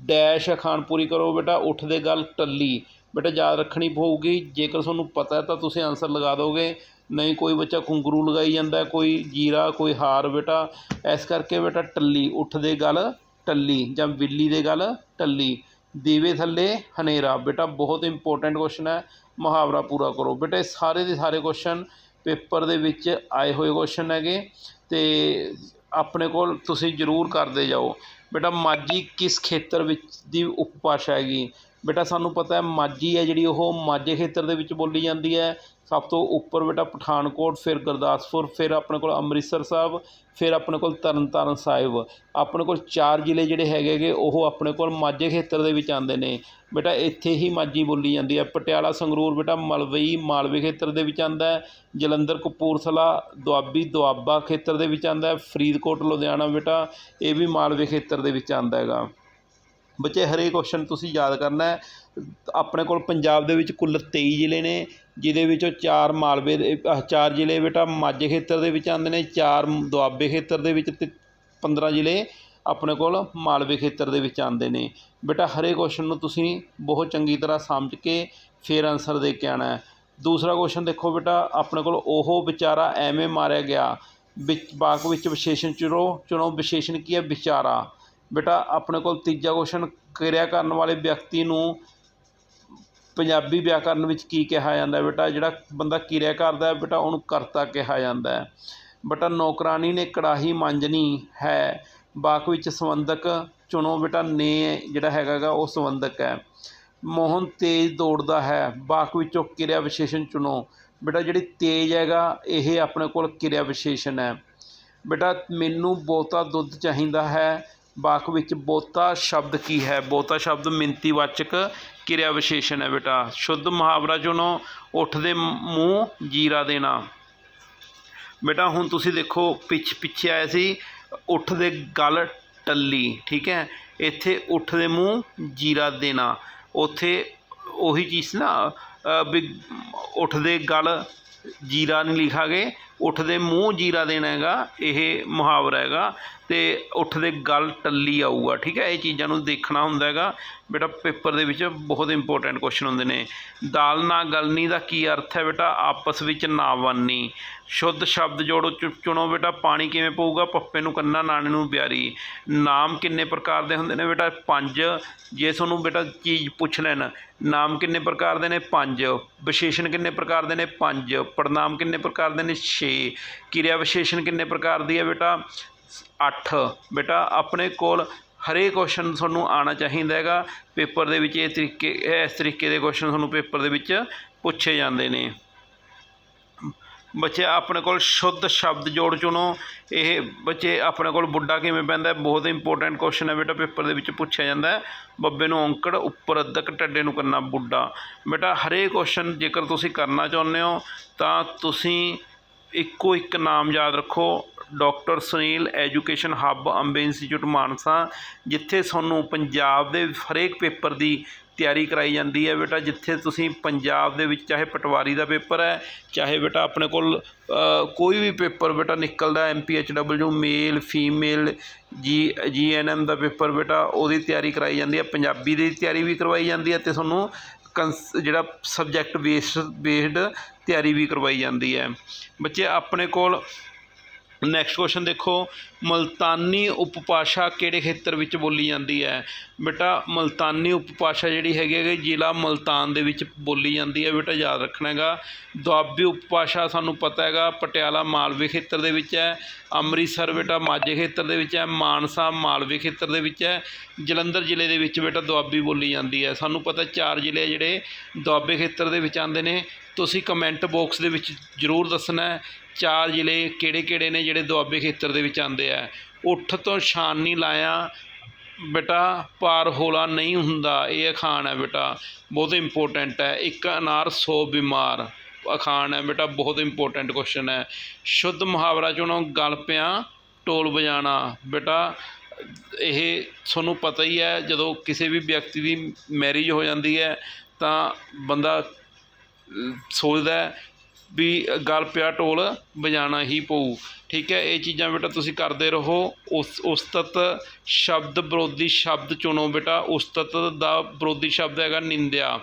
ਡੈਸ਼ ਅਖਾਣ ਪੂਰੀ ਕਰੋ ਬੇਟਾ, ਉੱਠ ਦੇ ਗਲ ਟੱਲੀ। ਬੇਟਾ ਯਾਦ ਰੱਖਣੀ ਪਊਗੀ, ਜੇਕਰ ਤੁਹਾਨੂੰ ਪਤਾ ਤਾਂ ਤੁਸੀਂ ਆਨਸਰ ਲਗਾ ਦਿਓਗੇ ਨਹੀਂ ਕੋਈ ਬੱਚਾ ਘੁੰਗਰੂ ਲਗਾਈ ਜਾਂਦਾ, ਕੋਈ ਜੀਰਾ, ਕੋਈ ਹਾਰ ਬੇਟਾ। ਇਸ ਕਰਕੇ ਬੇਟਾ ਟੱਲੀ, ਉੱਠ ਦੇ ਗਲ ਟੱਲੀ ਜਾਂ ਬਿੱਲੀ ਦੇ ਗਲ ਟੱਲੀ। ਦੀਵੇ ਥੱਲੇ ਹਨੇਰਾ। ਬੇਟਾ ਬਹੁਤ ਇੰਪੋਰਟੈਂਟ ਕੁਐਸਚਨ ਹੈ, ਮੁਹਾਵਰਾ ਪੂਰਾ ਕਰੋ। ਬੇਟਾ ਇਹ ਸਾਰੇ ਦੇ ਸਾਰੇ ਕੁਐਸਚਨ ਪੇਪਰ ਦੇ ਵਿੱਚ ਆਏ ਹੋਏ ਕੁਸ਼ਚਨ ਹੈਗੇ ਅਤੇ ਆਪਣੇ ਕੋਲ ਤੁਸੀਂ ਜ਼ਰੂਰ ਕਰਦੇ ਜਾਓ। ਬੇਟਾ, ਮਾਝੀ ਕਿਸ ਖੇਤਰ ਵਿੱਚ ਦੀ ਉਪਭਾਸ਼ਾ ਹੈਗੀ? ਬੇਟਾ, ਸਾਨੂੰ ਪਤਾ ਹੈ ਮਾਝੀ ਹੈ ਜਿਹੜੀ ਉਹ ਮਾਝੇ ਖੇਤਰ ਦੇ ਵਿੱਚ ਬੋਲੀ ਜਾਂਦੀ ਹੈ। ਸਭ ਤੋਂ ਉੱਪਰ ਬੇਟਾ ਪਠਾਨਕੋਟ, ਫਿਰ ਗੁਰਦਾਸਪੁਰ, ਫਿਰ ਆਪਣੇ ਕੋਲ ਅੰਮ੍ਰਿਤਸਰ ਸਾਹਿਬ, ਫਿਰ ਆਪਣੇ ਕੋਲ ਤਰਨਤਾਰਨ ਸਾਹਿਬ। ਆਪਣੇ ਕੋਲ ਚਾਰ ਜ਼ਿਲ੍ਹੇ ਜਿਹੜੇ ਹੈਗੇਗੇ ਉਹ ਆਪਣੇ ਕੋਲ ਮਾਝੇ ਖੇਤਰ ਦੇ ਵਿੱਚ ਆਉਂਦੇ ਨੇ। ਬੇਟਾ, ਇੱਥੇ ਹੀ ਮਾਝੀ ਬੋਲੀ ਜਾਂਦੀ ਹੈ। ਪਟਿਆਲਾ, ਸੰਗਰੂਰ ਬੇਟਾ, ਮਲਵਈ, ਮਾਲਵੇ ਖੇਤਰ ਦੇ ਵਿੱਚ ਆਉਂਦਾ ਜਲੰਧਰ, ਕਪੂਰਥਲਾ, ਦੁਆਬੀ, ਦੁਆਬਾ ਖੇਤਰ ਦੇ ਵਿੱਚ ਆਉਂਦਾ ਫਰੀਦਕੋਟ, ਲੁਧਿਆਣਾ ਬੇਟਾ, ਇਹ ਵੀ ਮਾਲਵੇ ਖੇਤਰ ਦੇ ਵਿੱਚ ਆਉਂਦਾ ਹੈਗਾ। ਬੱਚੇ, ਹਰੇਕ ਕੁਐਸਚਨ ਤੁਸੀਂ ਯਾਦ ਕਰਨਾ ਹੈ। ਆਪਣੇ ਕੋਲ ਪੰਜਾਬ ਦੇ ਵਿੱਚ ਕੁੱਲ 23 ਜ਼ਿਲ੍ਹੇ ਨੇ, ਜਿਹਦੇ ਵਿੱਚੋਂ ਚਾਰ ਮਾਲਵੇ ਦੇ ਚਾਰ ਜ਼ਿਲ੍ਹੇ ਬੇਟਾ, ਮਾਝੇ ਖੇਤਰ ਦੇ ਵਿੱਚ ਆਉਂਦੇ ਨੇ, ਚਾਰ ਦੁਆਬੇ ਖੇਤਰ ਦੇ ਵਿੱਚ ਤੇ 15 ਜ਼ਿਲ੍ਹੇ ਆਪਣੇ ਕੋਲ ਮਾਲਵੇ ਖੇਤਰ ਦੇ ਵਿੱਚ ਆਉਂਦੇ ਨੇ। ਬੇਟਾ ਹਰੇ ਕੁਐਸਚਨ ਨੂੰ ਤੁਸੀਂ ਬਹੁਤ ਚੰਗੀ ਤਰ੍ਹਾਂ ਸਮਝ ਕੇ ਫਿਰ ਆਨਸਰ ਦੇ ਕੇ ਆਉਣਾ ਦੂਸਰਾ ਕੁਐਸਚਨ ਦੇਖੋ ਬੇਟਾ, ਆਪਣੇ ਕੋਲ ਉਹ ਵਿਚਾਰਾ ਐਵੇਂ ਮਾਰਿਆ ਗਿਆ, ਵਿੱਚ ਵਾਕ ਵਿੱਚ ਵਿਸ਼ੇਸ਼ਣ ਚੁਣੋ ਚੁਣੋ ਵਿਸ਼ੇਸ਼ਣ ਕੀ ਹੈ? ਵਿਚਾਰਾ। ਬੇਟਾ, ਆਪਣੇ ਕੋਲ ਤੀਜਾ ਕੁਐਸਚਨ ਕਿਰਿਆ ਕਰਨ ਵਾਲੇ ਵਿਅਕਤੀ ਨੂੰ ਪੰਜਾਬੀ ਵਿਆਕਰਨ ਵਿੱਚ ਕੀ ਕਿਹਾ ਜਾਂਦਾ ਬੇਟਾ? ਜਿਹੜਾ ਬੰਦਾ ਕਿਰਿਆ ਕਰਦਾ ਬੇਟਾ, ਉਹਨੂੰ ਕਰਤਾ ਕਿਹਾ ਜਾਂਦਾ ਬੇਟਾ ਨੌਕਰਾਨੀ ਨੇ ਕੜਾਹੀ ਮਾਂਜਣੀ ਹੈ। ਵਾਕ ਵਿੱਚ ਸੰਬੰਧਕ ਚੁਣੋ ਬੇਟਾ, ਨੇ ਜਿਹੜਾ ਹੈਗਾ ਗਾ ਉਹ ਸੰਬੰਧਕ ਹੈ। ਮੋਹਨ ਤੇਜ਼ ਦੌੜਦਾ ਹੈ। ਵਾਕ ਵਿੱਚੋਂ ਕਿਰਿਆ ਵਿਸ਼ੇਸ਼ਣ ਚੁਣੋ। ਬੇਟਾ, ਜਿਹੜੀ ਤੇਜ਼ ਹੈਗਾ, ਇਹ ਆਪਣੇ ਕੋਲ ਕਿਰਿਆ ਵਿਸ਼ੇਸ਼ਣ ਹੈ। ਬੇਟਾ, ਮੈਨੂੰ ਬਹੁਤਾ ਦੁੱਧ ਚਾਹੀਦਾ ਹੈ। ਵਾਕ ਵਿੱਚ ਬਹੁਤਾ ਸ਼ਬਦ ਕੀ ਹੈ? ਬਹੁਤਾ ਸ਼ਬਦ ਮਿੰਤੀਵਾਚਕ ਕਿਰਿਆ ਵਿਸ਼ੇਸ਼ਣ ਹੈ ਬੇਟਾ। ਸ਼ੁੱਧ ਮੁਹਾਵਰਾ ਚੁਣੋ। ਉੱਠ ਦੇ ਮੂੰਹ ਜੀਰਾ ਦੇਣਾ। ਬੇਟਾ, ਹੁਣ ਤੁਸੀਂ ਦੇਖੋ ਪਿੱਛ ਪਿੱਛੇ ਆਇਆ ਸੀ। ਉੱਠ ਦੇ ਗਲ ਟੱਲੀ, ਠੀਕ ਹੈ? ਇੱਥੇ ਉੱਠ ਦੇ ਮੂੰਹ, ਜੀਰਾ ਦੇਣਾ। ਉੱਥੇ ਉਹੀ ਚੀਜ਼ ਨਾ ਵੀ ਉੱਠ ਦੇ ਗਲ ਜੀਰਾ ਨਹੀਂ ਲਿਖਾਂਗੇ। ਉੱਠ ਦੇ ਮੂੰਹ ਜੀਰਾ ਦੇਣਾ ਹੈਗਾ, ਇਹ ਮੁਹਾਵਰਾ ਹੈਗਾ ਅਤੇ ਉੱਠ ਦੇ ਗਲ ਟੱਲੀ ਆਊਗਾ, ਠੀਕ ਹੈ, ਇਹ ਚੀਜ਼ਾਂ ਨੂੰ ਦੇਖਣਾ ਹੁੰਦਾ ਹੈਗਾ। ਬੇਟਾ ਪੇਪਰ ਦੇ ਵਿੱਚ ਬਹੁਤ ਇੰਪੋਰਟੈਂਟ ਕੁਐਸਚਨ ਹੁੰਦੇ ਨੇ। ਦਾਲ ਨਾ ਗਲਨੀ ਦਾ ਕੀ ਅਰਥ ਹੈ ਬੇਟਾ? ਆਪਸ ਵਿੱਚ ਨਾ ਬਣਨੀ ਸ਼ੁੱਧ ਸ਼ਬਦ ਜੋੜੋ, ਚੁ- ਚੁਣੋ ਬੇਟਾ, ਪਾਣੀ ਕਿਵੇਂ ਪਊਗਾ? ਪੱਪੇ ਨੂੰ ਕੰਨਾ, ਨਾਣੇ ਨੂੰ ਬਿਆਰੀ। ਨਾਮ ਕਿੰਨੇ ਪ੍ਰਕਾਰ ਦੇ ਹੁੰਦੇ ਨੇ ਬੇਟਾ? ਪੰਜ। ਜੇ ਤੁਹਾਨੂੰ ਬੇਟਾ ਚੀਜ਼ ਪੁੱਛ ਲੈਣ, ਨਾਮ ਕਿੰਨੇ ਪ੍ਰਕਾਰ ਦੇ ਨੇ? ਪੰਜ। ਵਿਸ਼ੇਸ਼ਣ ਕਿੰਨੇ ਪ੍ਰਕਾਰ ਦੇ ਨੇ? ਪੰਜ। ਪੜਨਾਮ ਕਿੰਨੇ ਪ੍ਰਕਾਰ ਦੇ ਨੇ? 6 ਕਿਰਿਆ ਵਿਸ਼ੇਸ਼ਣ ਕਿੰਨੇ ਪ੍ਰਕਾਰ ਦੀ ਹੈ ਬੇਟਾ? 8 ਬੇਟਾ, ਆਪਣੇ ਕੋਲ ਹਰੇਕ ਕੁਐਸਚਨ ਤੁਹਾਨੂੰ ਆਉਣਾ ਚਾਹੀਦਾ ਹੈਗਾ। ਪੇਪਰ ਦੇ ਵਿੱਚ ਇਹ ਤਰੀਕੇ, ਇਸ ਤਰੀਕੇ ਦੇ ਕੁਐਸਚਨ ਤੁਹਾਨੂੰ ਪੇਪਰ ਦੇ ਵਿੱਚ ਪੁੱਛੇ ਜਾਂਦੇ ਨੇ। ਬੱਚੇ, ਆਪਣੇ ਕੋਲ ਸ਼ੁੱਧ ਸ਼ਬਦ ਜੋੜ ਚੁਣੋ। ਇਹ ਬੱਚੇ, ਆਪਣੇ ਕੋਲ ਬੁੱਢਾ ਕਿਵੇਂ ਪੈਂਦਾ ਬਹੁਤ ਇੰਪੋਰਟੈਂਟ ਕੁਐਸਚਨ ਹੈ ਬੇਟਾ, ਪੇਪਰ ਦੇ ਵਿੱਚ ਪੁੱਛਿਆ ਜਾਂਦਾ ਹੈ। ਬੱਬੇ ਨੂੰ ਔਂਕੜ ਉੱਪਰ ਅੱਧਕ ਟੱਡੇ ਨੂੰ ਕਰਨਾ ਬੁੱਢਾ। ਬੇਟਾ, ਹਰੇਕ ਕੁਐਸਚਨ ਜੇਕਰ ਤੁਸੀਂ ਕਰਨਾ ਚਾਹੁੰਦੇ ਹੋ, ਤਾਂ ਤੁਸੀਂ ਇੱਕੋ ਇੱਕ ਨਾਮ ਯਾਦ ਰੱਖੋ, doctor Sunil education hub Ambe institute Mansa, ਜਿੱਥੇ ਤੁਹਾਨੂੰ ਪੰਜਾਬ ਦੇ ਹਰੇਕ ਪੇਪਰ ਦੀ ਤਿਆਰੀ ਕਰਾਈ ਜਾਂਦੀ ਹੈ। ਬੇਟਾ, ਜਿੱਥੇ ਤੁਸੀਂ ਪੰਜਾਬ ਦੇ ਵਿੱਚ, ਚਾਹੇ ਪਟਵਾਰੀ ਦਾ ਪੇਪਰ ਹੈ, ਚਾਹੇ ਬੇਟਾ ਆਪਣੇ ਕੋਲ ਕੋਈ ਵੀ ਪੇਪਰ ਬੇਟਾ ਨਿਕਲਦਾ, M P H W, male, female, G G N M ਦਾ ਪੇਪਰ ਬੇਟਾ, ਉਹਦੀ ਤਿਆਰੀ ਕਰਾਈ ਜਾਂਦੀ ਹੈ। ਪੰਜਾਬੀ ਦੀ ਤਿਆਰੀ ਵੀ ਕਰਵਾਈ ਜਾਂਦੀ ਹੈ ਅਤੇ ਤੁਹਾਨੂੰ ਕੰਸ ਜਿਹੜਾ ਸਬਜੈਕਟ ਬੇਸਡ ਬੇਸਡ ਤਿਆਰੀ ਵੀ ਕਰਵਾਈ ਜਾਂਦੀ ਹੈ। ਬੱਚੇ ਆਪਣੇ ਕੋਲ ਨੈਕਸਟ ਕੁਐਸਚਨ ਦੇਖੋ, ਮਲਤਾਨੀ ਉਪਭਾਸ਼ਾ ਕਿਹੜੇ ਖੇਤਰ ਵਿੱਚ ਬੋਲੀ ਜਾਂਦੀ ਹੈ? ਬੇਟਾ, ਮਲਤਾਨੀ ਉਪਭਾਸ਼ਾ ਜਿਹੜੀ ਹੈਗੀ ਹੈ, ਜ਼ਿਲ੍ਹਾ ਮਲਤਾਨ ਦੇ ਵਿੱਚ ਬੋਲੀ ਜਾਂਦੀ ਹੈ। ਬੇਟਾ, ਯਾਦ ਰੱਖਣਾ ਹੈਗਾ, ਦੁਆਬੀ ਉਪਭਾਸ਼ਾ ਸਾਨੂੰ ਪਤਾ ਹੈਗਾ, ਪਟਿਆਲਾ ਮਾਲਵੇ ਖੇਤਰ ਦੇ ਵਿੱਚ ਹੈ, ਅੰਮ੍ਰਿਤਸਰ ਬੇਟਾ ਮਾਝੇ ਖੇਤਰ ਦੇ ਵਿੱਚ ਹੈ, ਮਾਨਸਾ ਮਾਲਵੇ ਖੇਤਰ ਦੇ ਵਿੱਚ ਹੈ, ਜਲੰਧਰ ਜ਼ਿਲ੍ਹੇ ਦੇ ਵਿੱਚ ਬੇਟਾ ਦੁਆਬੀ ਬੋਲੀ ਜਾਂਦੀ ਹੈ। ਸਾਨੂੰ ਪਤਾ ਚਾਰ ਜ਼ਿਲ੍ਹੇ ਜਿਹੜੇ ਦੁਆਬੇ ਖੇਤਰ ਦੇ ਵਿੱਚ ਆਉਂਦੇ ਨੇ। ਤੁਸੀਂ ਕਮੈਂਟ ਬਾਕਸ ਦੇ ਵਿੱਚ ਜ਼ਰੂਰ ਦੱਸਣਾ ਚਾਰ ਜ਼ਿਲ੍ਹੇ ਕਿਹੜੇ ਕਿਹੜੇ ਨੇ ਜਿਹੜੇ ਦੁਆਬੇ ਖੇਤਰ ਦੇ ਵਿੱਚ ਆਉਂਦੇ ਆ? ਉੱਠ ਤੋਂ ਛਾਨ ਨਹੀਂ ਲਾਇਆ। ਬੇਟਾ ਪਾਰ ਹੋਲਾ ਨਹੀਂ ਹੁੰਦਾ। ਇਹ ਅਖਾਣ ਹੈ ਬੇਟਾ। ਬਹੁਤ ਇੰਪੋਰਟੈਂਟ ਹੈ। ਇੱਕ ਅਨਾਰ 100 ਬਿਮਾਰ। ਅਖਾਣ ਹੈ ਬੇਟਾ। ਬਹੁਤ ਇੰਪੋਰਟੈਂਟ ਕੁਐਸਚਨ ਹੈ। ਸ਼ੁੱਧ ਮੁਹਾਵਰਾ ਚੁਣੋ ਗਲ ਪਿਆ। ਢੋਲ ਵਜਾਣਾ। ਬੇਟਾ, ਇਹ ਤੁਹਾਨੂੰ ਪਤਾ ਹੀ ਹੈ, ਜਦੋਂ ਕਿਸੇ ਵੀ ਵਿਅਕਤੀ ਦੀ ਮੈਰਿਜ ਹੋ ਜਾਂਦੀ ਹੈ, ਤਾਂ ਬੰਦਾ ਸੋਚਦਾ ਵੀ ਗਲ ਪਿਆ ਢੋਲ ਵਜਾਉਣਾ ਹੀ ਪਊ। ਠੀਕ ਹੈ, ਇਹ ਚੀਜ਼ਾਂ ਬੇਟਾ ਤੁਸੀਂ ਕਰਦੇ ਰਹੋ। ਉਸ, ਉਸਤਤ ਸ਼ਬਦ ਵਿਰੋਧੀ ਸ਼ਬਦ ਚੁਣੋ ਬੇਟਾ। ਉਸਤਤ ਦਾ ਵਿਰੋਧੀ ਸ਼ਬਦ ਹੈਗਾ ਨਿੰਦਿਆ।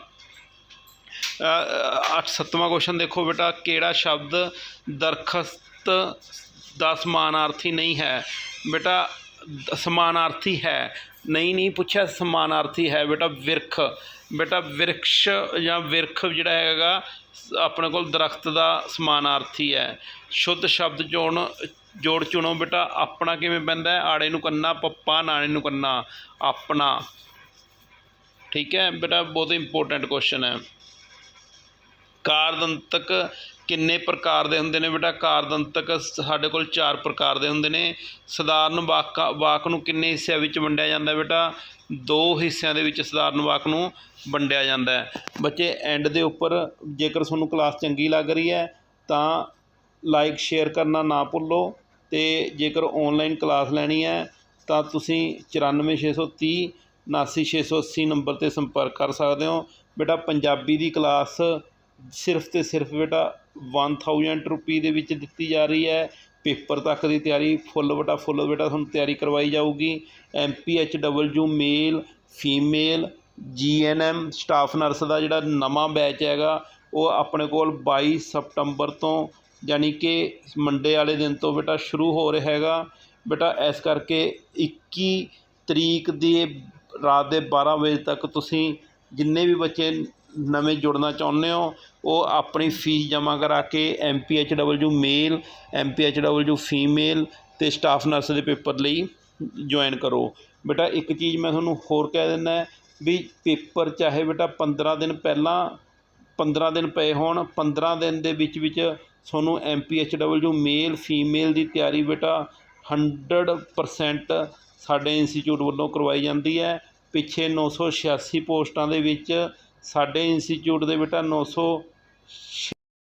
ਅੱਠ ਸੱਤਵਾਂ ਕੁਐਸਚਨ ਦੇਖੋ ਬੇਟਾ, ਕਿਹੜਾ ਸ਼ਬਦ ਦਰਖਸਤ ਦਾ ਸਮਾਨਾਰਥੀ ਨਹੀਂ ਹੈ? ਬੇਟਾ, ਸਮਾਨਾਰਥੀ ਹੈ। ਨਹੀਂ ਨਹੀਂ ਪੁੱਛਿਆ, ਸਮਾਨਾਰਥੀ ਹੈ ਬੇਟਾ ਵਿਰਖ। ਬੇਟਾ ਵਿਰਕਸ਼ ਜਾਂ ਵਿਰਖ ਜਿਹੜਾ ਹੈਗਾ ਸ- ਆਪਣੇ ਕੋਲ ਦਰਖਤ ਦਾ ਸਮਾਨਾਰਥੀ ਹੈ। ਸ਼ੁੱਧ ਸ਼ਬਦ ਚੋਣ, ਜੋੜ ਚੁਣੋ ਬੇਟਾ, ਆਪਣਾ ਕਿਵੇਂ ਪੈਂਦਾ ਆੜੇ ਨੂੰ ਕੰਨਾ, ਪੱਪਾ ਨਾਣੇ ਨੂੰ ਕੰਨਾ, ਆਪਣਾ। ਠੀਕ ਹੈ ਬੇਟਾ, ਬਹੁਤ ਇੰਪੋਰਟੈਂਟ ਕੁਐਸਚਨ ਹੈ। ਕਾਰਦੰਤਕ ਕਿੰਨੇ ਪ੍ਰਕਾਰ ਦੇ ਹੁੰਦੇ ਨੇ ਬੇਟਾ? ਕਾਰਦੰਤਕ ਸਾਡੇ ਕੋਲ ਚਾਰ ਪ੍ਰਕਾਰ ਦੇ ਹੁੰਦੇ ਨੇ। ਸਧਾਰਨ ਵਾਕ ਵਾਕ ਨੂੰ ਕਿੰਨੇ ਹਿੱਸਿਆਂ ਵਿੱਚ ਵੰਡਿਆ ਜਾਂਦਾ ਬੇਟਾ? ਦੋ ਹਿੱਸਿਆਂ ਦੇ ਵਿੱਚ ਸਧਾਰਨ ਵਾਕ ਨੂੰ ਵੰਡਿਆ ਜਾਂਦਾ ਬੱਚੇ ਐਂਡ ਦੇ ਉੱਪਰ ਜੇਕਰ ਤੁਹਾਨੂੰ ਕਲਾਸ ਚੰਗੀ ਲੱਗ ਰਹੀ ਹੈ, ਤਾਂ ਲਾਈਕ ਸ਼ੇਅਰ ਕਰਨਾ ਨਾ ਭੁੱਲੋ ਤੇ ਜੇਕਰ ਆਨਲਾਈਨ ਕਲਾਸ ਲੈਣੀ ਹੈ, ਤਾਂ ਤੁਸੀਂ 94630 79680 ਨੰਬਰ ਤੇ ਸੰਪਰਕ ਕਰ ਸਕਦੇ ਹੋ। ਬੇਟਾ, ਪੰਜਾਬੀ ਦੀ ਕਲਾਸ ਸਿਰਫ ਅਤੇ ਸਿਰਫ ਬੇਟਾ ਵਨ ਥਾਊਜੈਂਟ ਰੁਪੀ ਦੇ ਵਿੱਚ ਦਿੱਤੀ ਜਾ ਰਹੀ ਹੈ। ਪੇਪਰ ਤੱਕ ਦੀ ਤਿਆਰੀ ਫੁੱਲ ਬੇਟਾ ਫੁੱਲ ਬੇਟਾ ਤੁਹਾਨੂੰ ਤਿਆਰੀ ਕਰਵਾਈ ਜਾਊਗੀ। M P H W male female G N M staff nurse ਦਾ ਜਿਹੜਾ ਨਵਾਂ ਬੈਚ ਹੈਗਾ, ਉਹ ਆਪਣੇ ਕੋਲ 22 ਸਪਟੰਬਰ ਤੋਂ ਯਾਨੀ ਕਿ ਮੰਡੇ ਵਾਲੇ ਦਿਨ ਤੋਂ ਬੇਟਾ ਸ਼ੁਰੂ ਹੋ ਰਿਹਾ ਹੈਗਾ। ਬੇਟਾ ਇਸ ਕਰਕੇ 21 ਤਰੀਕ ਦੀ ਰਾਤ ਦੇ 12 ਵਜੇ ਤੱਕ ਤੁਸੀਂ ਜਿੰਨੇ ਵੀ ਬੱਚੇ ਨਵੇਂ ਜੁੜਨਾ ਚਾਹੁੰਦੇ ਹੋ, ਉਹ ਆਪਣੀ ਫੀਸ ਜਮ੍ਹਾਂ ਕਰਾ ਕੇ M P H W male M P H W female ਅਤੇ ਸਟਾਫ ਨਰਸ ਦੇ ਪੇਪਰ ਲਈ ਜੁਆਇਨ ਕਰੋ। ਬੇਟਾ, ਇੱਕ ਚੀਜ਼ ਮੈਂ ਤੁਹਾਨੂੰ ਹੋਰ ਕਹਿ ਦਿੰਦਾ ਵੀ ਪੇਪਰ ਚਾਹੇ ਬੇਟਾ 15 ਦਿਨ ਪਹਿਲਾਂ 15 ਦਿਨ ਪਏ ਹੋਣ 15 ਦਿਨ ਦੇ ਵਿੱਚ ਵਿੱਚ ਤੁਹਾਨੂੰ M P H W male female ਦੀ ਤਿਆਰੀ ਬੇਟਾ 100% ਸਾਡੇ ਇੰਸਟੀਚਿਊਟ ਵੱਲੋਂ ਕਰਵਾਈ ਜਾਂਦੀ ਹੈ। ਪਿੱਛੇ 986 ਪੋਸਟਾਂ ਦੇ ਵਿੱਚ ਸਾਡੇ ਇੰਸਟੀਚਿਊਟ ਦੇ ਬੇਟਾ 900